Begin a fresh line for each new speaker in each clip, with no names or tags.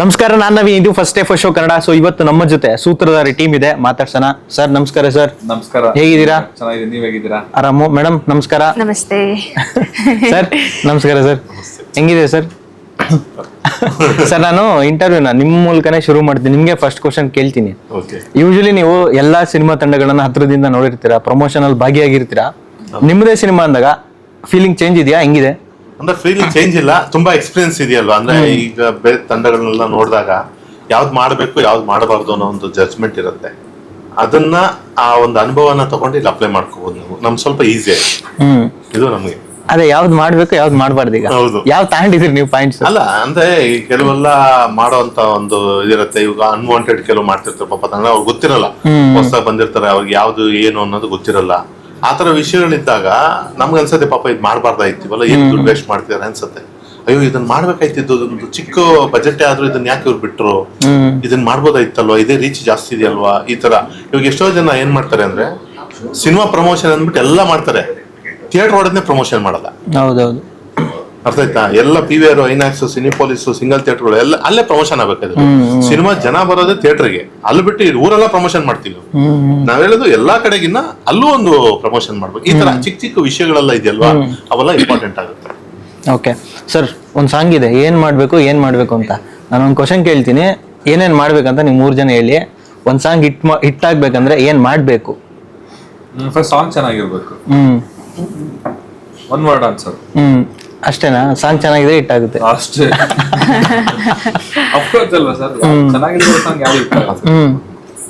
ನಮಸ್ಕಾರ ನಾನು ನವೀನ್. ಇದು first day first show Kannada. So ಇವತ್ತು ನಮ್ಮ ಜೊತೆ ಸೂತ್ರಧಾರಿ ಟೀಮ್ ಇದೆ. ಮಾತಾಡ್ಸೋಣ. ಸರ್ ನಮಸ್ಕಾರ ಸರ್
ನಮಸ್ಕಾರ.
ಹೇಗಿದ್ದೀರಾ?
ಚೆನ್ನಾಗಿದೆ ನೀವ್ ಹೇಗಿದ್ದೀರಾ?
ಆರಾಮು. ಮೇಡಮ್ ನಮಸ್ಕಾರ.
ನಮಸ್ತೆ.
ಸರ್ ನಮಸ್ಕಾರ ಸರ್ ಹೆಂಗಿದೆ ಸರ್ ಸರ್ ನಾನು ಇಂಟರ್ವ್ಯೂನ ನಿಮ್ಮ ಮೂಲಕನೇ ಶುರು ಮಾಡ್ತೀನಿ. ನಿಮಗೆ ಫಸ್ಟ್ ಕ್ವಶನ್ ಕೇಳ್ತೀನಿ.
ಓಕೆ
ಯೂಶಲಿ ನೀವು ಎಲ್ಲಾ ಸಿನಿಮಾ ತಂಡಗಳನ್ನ ಹತ್ರದಿಂದ ನೋಡಿರ್ತೀರಾ? ಪ್ರಮೋಷನ್ ಅಲ್ಲಿ ಭಾಗಿಯಾಗಿರ್ತೀರಾ? ನಿಮ್ಮದೇ ಸಿನಿಮಾ ಅಂದಾಗ ಫೀಲಿಂಗ್ ಚೇಂಜ್ ಇದೆಯಾ? ಹೆಂಗಿದೆ?
ಅಂದ್ರೆ ಫ್ರೀಲಿ ಚೇಂಜ್ ಇಲ್ಲ ತುಂಬಾ ಎಕ್ಸ್ಪೀರಿಯನ್ಸ್ ಇದೆಯಲ್ವಾ? ಅಂದ್ರೆ ಈಗ ಬೇರೆ ತಂಡಗಳನ್ನೆಲ್ಲ ನೋಡಿದಾಗ ಯಾವ್ದು ಮಾಡಬೇಕು ಯಾವ್ದು ಮಾಡಬಾರ್ದು ಅನ್ನೋ ಒಂದು ಜಡ್ಜ್ಮೆಂಟ್ ಇರುತ್ತೆ. ಅದನ್ನ ಆ ಒಂದು ಅನುಭವನ ತಗೊಂಡು ಇಲ್ಲಿ ಅಪ್ಲೈ ಮಾಡ್ಕೋಬಹುದು ನೀವು. ನಮ್ ಸ್ವಲ್ಪ ಈಸಿ ಇದು ನಮಗೆ.
ಅದೇ ಯಾವ್ದು ಮಾಡ್ಬೇಕು ಯಾವ್ದು ಮಾಡಬಾರ್ದು ಈಗ.
ಹೌದು.
ಯಾವ್ ತಗೊಂಡಿದ್ರಿ ನೀವು ಪಾಯಿಂಟ್ಸ್
ಅಲ್ಲ ಅಂದ್ರೆ ಕೆಲವೆಲ್ಲ ಮಾಡೋಂತ ಒಂದು ಇದಿರುತ್ತೆ. ಇವಾಗ ಅನ್ವಾಂಟೆಡ್ ಕೆಲವು ಮಾಡ್ತಿರ್ತಾರೆ. ಪಾಪ ತಂಡ ಅವ್ರಿಗೆ ಗೊತ್ತಿರಲ್ಲ. ಹೊಸ ಬಂದಿರ್ತಾರೆ. ಅವ್ರಿಗೆ ಯಾವ್ದು ಏನು ಅನ್ನೋದು ಗೊತ್ತಿರಲ್ಲ. ಆತರ ವಿಷಯಗಳಿದ್ದಾಗ ನಮ್ಗೆ ಅನ್ಸತ್ತೆ ಪಾಪ ಇದು ಮಾಡಬಾರ್ದಾಯ್ತಿವಲ್ಲ ಏನ್ ದುಡ್ಡು ವೇಸ್ಟ್ ಮಾಡ್ತಿದಾರೆ ಅನ್ಸತ್ತೆ. ಅಯ್ಯೋ ಇದನ್ನ ಮಾಡ್ಬೇಕಾಯ್ತಿದ್ದು ಅದೊಂದು ಚಿಕ್ಕ ಬಜೆಟ್ ಆದ್ರೂ ಇದನ್ನ ಯಾಕೆ ಇವ್ರು ಬಿಟ್ರು? ಇದನ್ನ ಮಾಡ್ಬೋದಾಯ್ತಲ್ವಾ? ಇದೇ ರೀಚ್ ಜಾಸ್ತಿ ಇದೆಯಲ್ವಾ? ಈ ತರ ಇವಾಗ ಎಷ್ಟೋ ಜನ ಏನ್ ಮಾಡ್ತಾರೆ ಅಂದ್ರೆ ಸಿನಿಮಾ ಪ್ರಮೋಷನ್ ಅಂದ್ಬಿಟ್ಟು ಎಲ್ಲ ಮಾಡ್ತಾರೆ. ಥಿಯೇಟರ್ ಹೊಡೆದ್ನೇ ಪ್ರಮೋಷನ್ ಮಾಡಲ್ಲ.
ಹೌದೌದು.
ಅರ್ಥ ಆಯ್ತಾ? ಎಲ್ಲ P V R INOX Cinepolis single ಥಿಯೇಟರ್ಗಳು ಎಲ್ಲ ಅಲ್ಲೇ ಪ್ರಮೋಷನ್ ಆಗ್ಬೇಕಾದ್ರೆ ಸಿನಿಮಾ ಜನ ಬರೋದೇ ಥಿಯೇಟರ್ಗೆ ಅಲ್ಲಿ ಬಿಟ್ಟು ಊರೆಲ್ಲ ಪ್ರಮೋಷನ್ ಮಾಡ್ತೀವಿ ನಾವು. ನಾವ್ ಹೇಳೋದು ಎಲ್ಲಾ ಕಡೆಗಿನ್ನ ಅಲ್ಲೂ ಒಂದು ಪ್ರಮೋಷನ್ ಮಾಡ್ಬೇಕು. ಈ ತರ ಚಿಕ್ಕ ಚಿಕ್ಕ ವಿಷಯಗಳೆಲ್ಲ ಇದೆಯಲ್ವಾ? ಅವೆಲ್ಲ ಇಂಪಾರ್ಟೆಂಟ್ ಆಗುತ್ತೆ.
ಓಕೆ ಸರ್ ಒಂದು ಸಾಂಗ್ ಇದೆ. ಏನ್ ಮಾಡ್ಬೇಕು ಏನ್ ಮಾಡ್ಬೇಕು ಅಂತ? ನಾನು ಒಂದು ಕ್ವಶನ್ ಕೇಳ್ತೀನಿ. ಏನೇನ್ ಮಾಡ್ಬೇಕಂತ ನೀವು ಮೂರ್ ಜನ ಹೇಳಿ. ಒಂದ್ ಸಾಂಗ್ ಹಿಟ್ ಹಿಟ್ ಆಗ್ಬೇಕಂದ್ರೆ ಏನ್ ಮಾಡ್ಬೇಕು?
ಫಸ್ಟ್ ಸಾಂಗ್ ಚೆನ್ನಾಗಿರ್ಬೇಕು.
ಹ್ಮ್.
ಒನ್ ವರ್ಡ್ ಆನ್ಸರ್
ಹ್ಮ್. ಅಷ್ಟೇನಾ? ಸಾಂಗ್ ಚೆನ್ನಾಗಿದೆ ಹಿಟ್ ಆಗುತ್ತೆ.
ಅಷ್ಟೇ. ಅಫ್ಕೋರ್ಸ್ ಅಲ್ವಾ ಸರ್ ಚೆನ್ನಾಗಿರೋ ಸಾಂಗ್ ಯಾವ್ದು ಹಿಟ್ ಆಗಲ್ಲ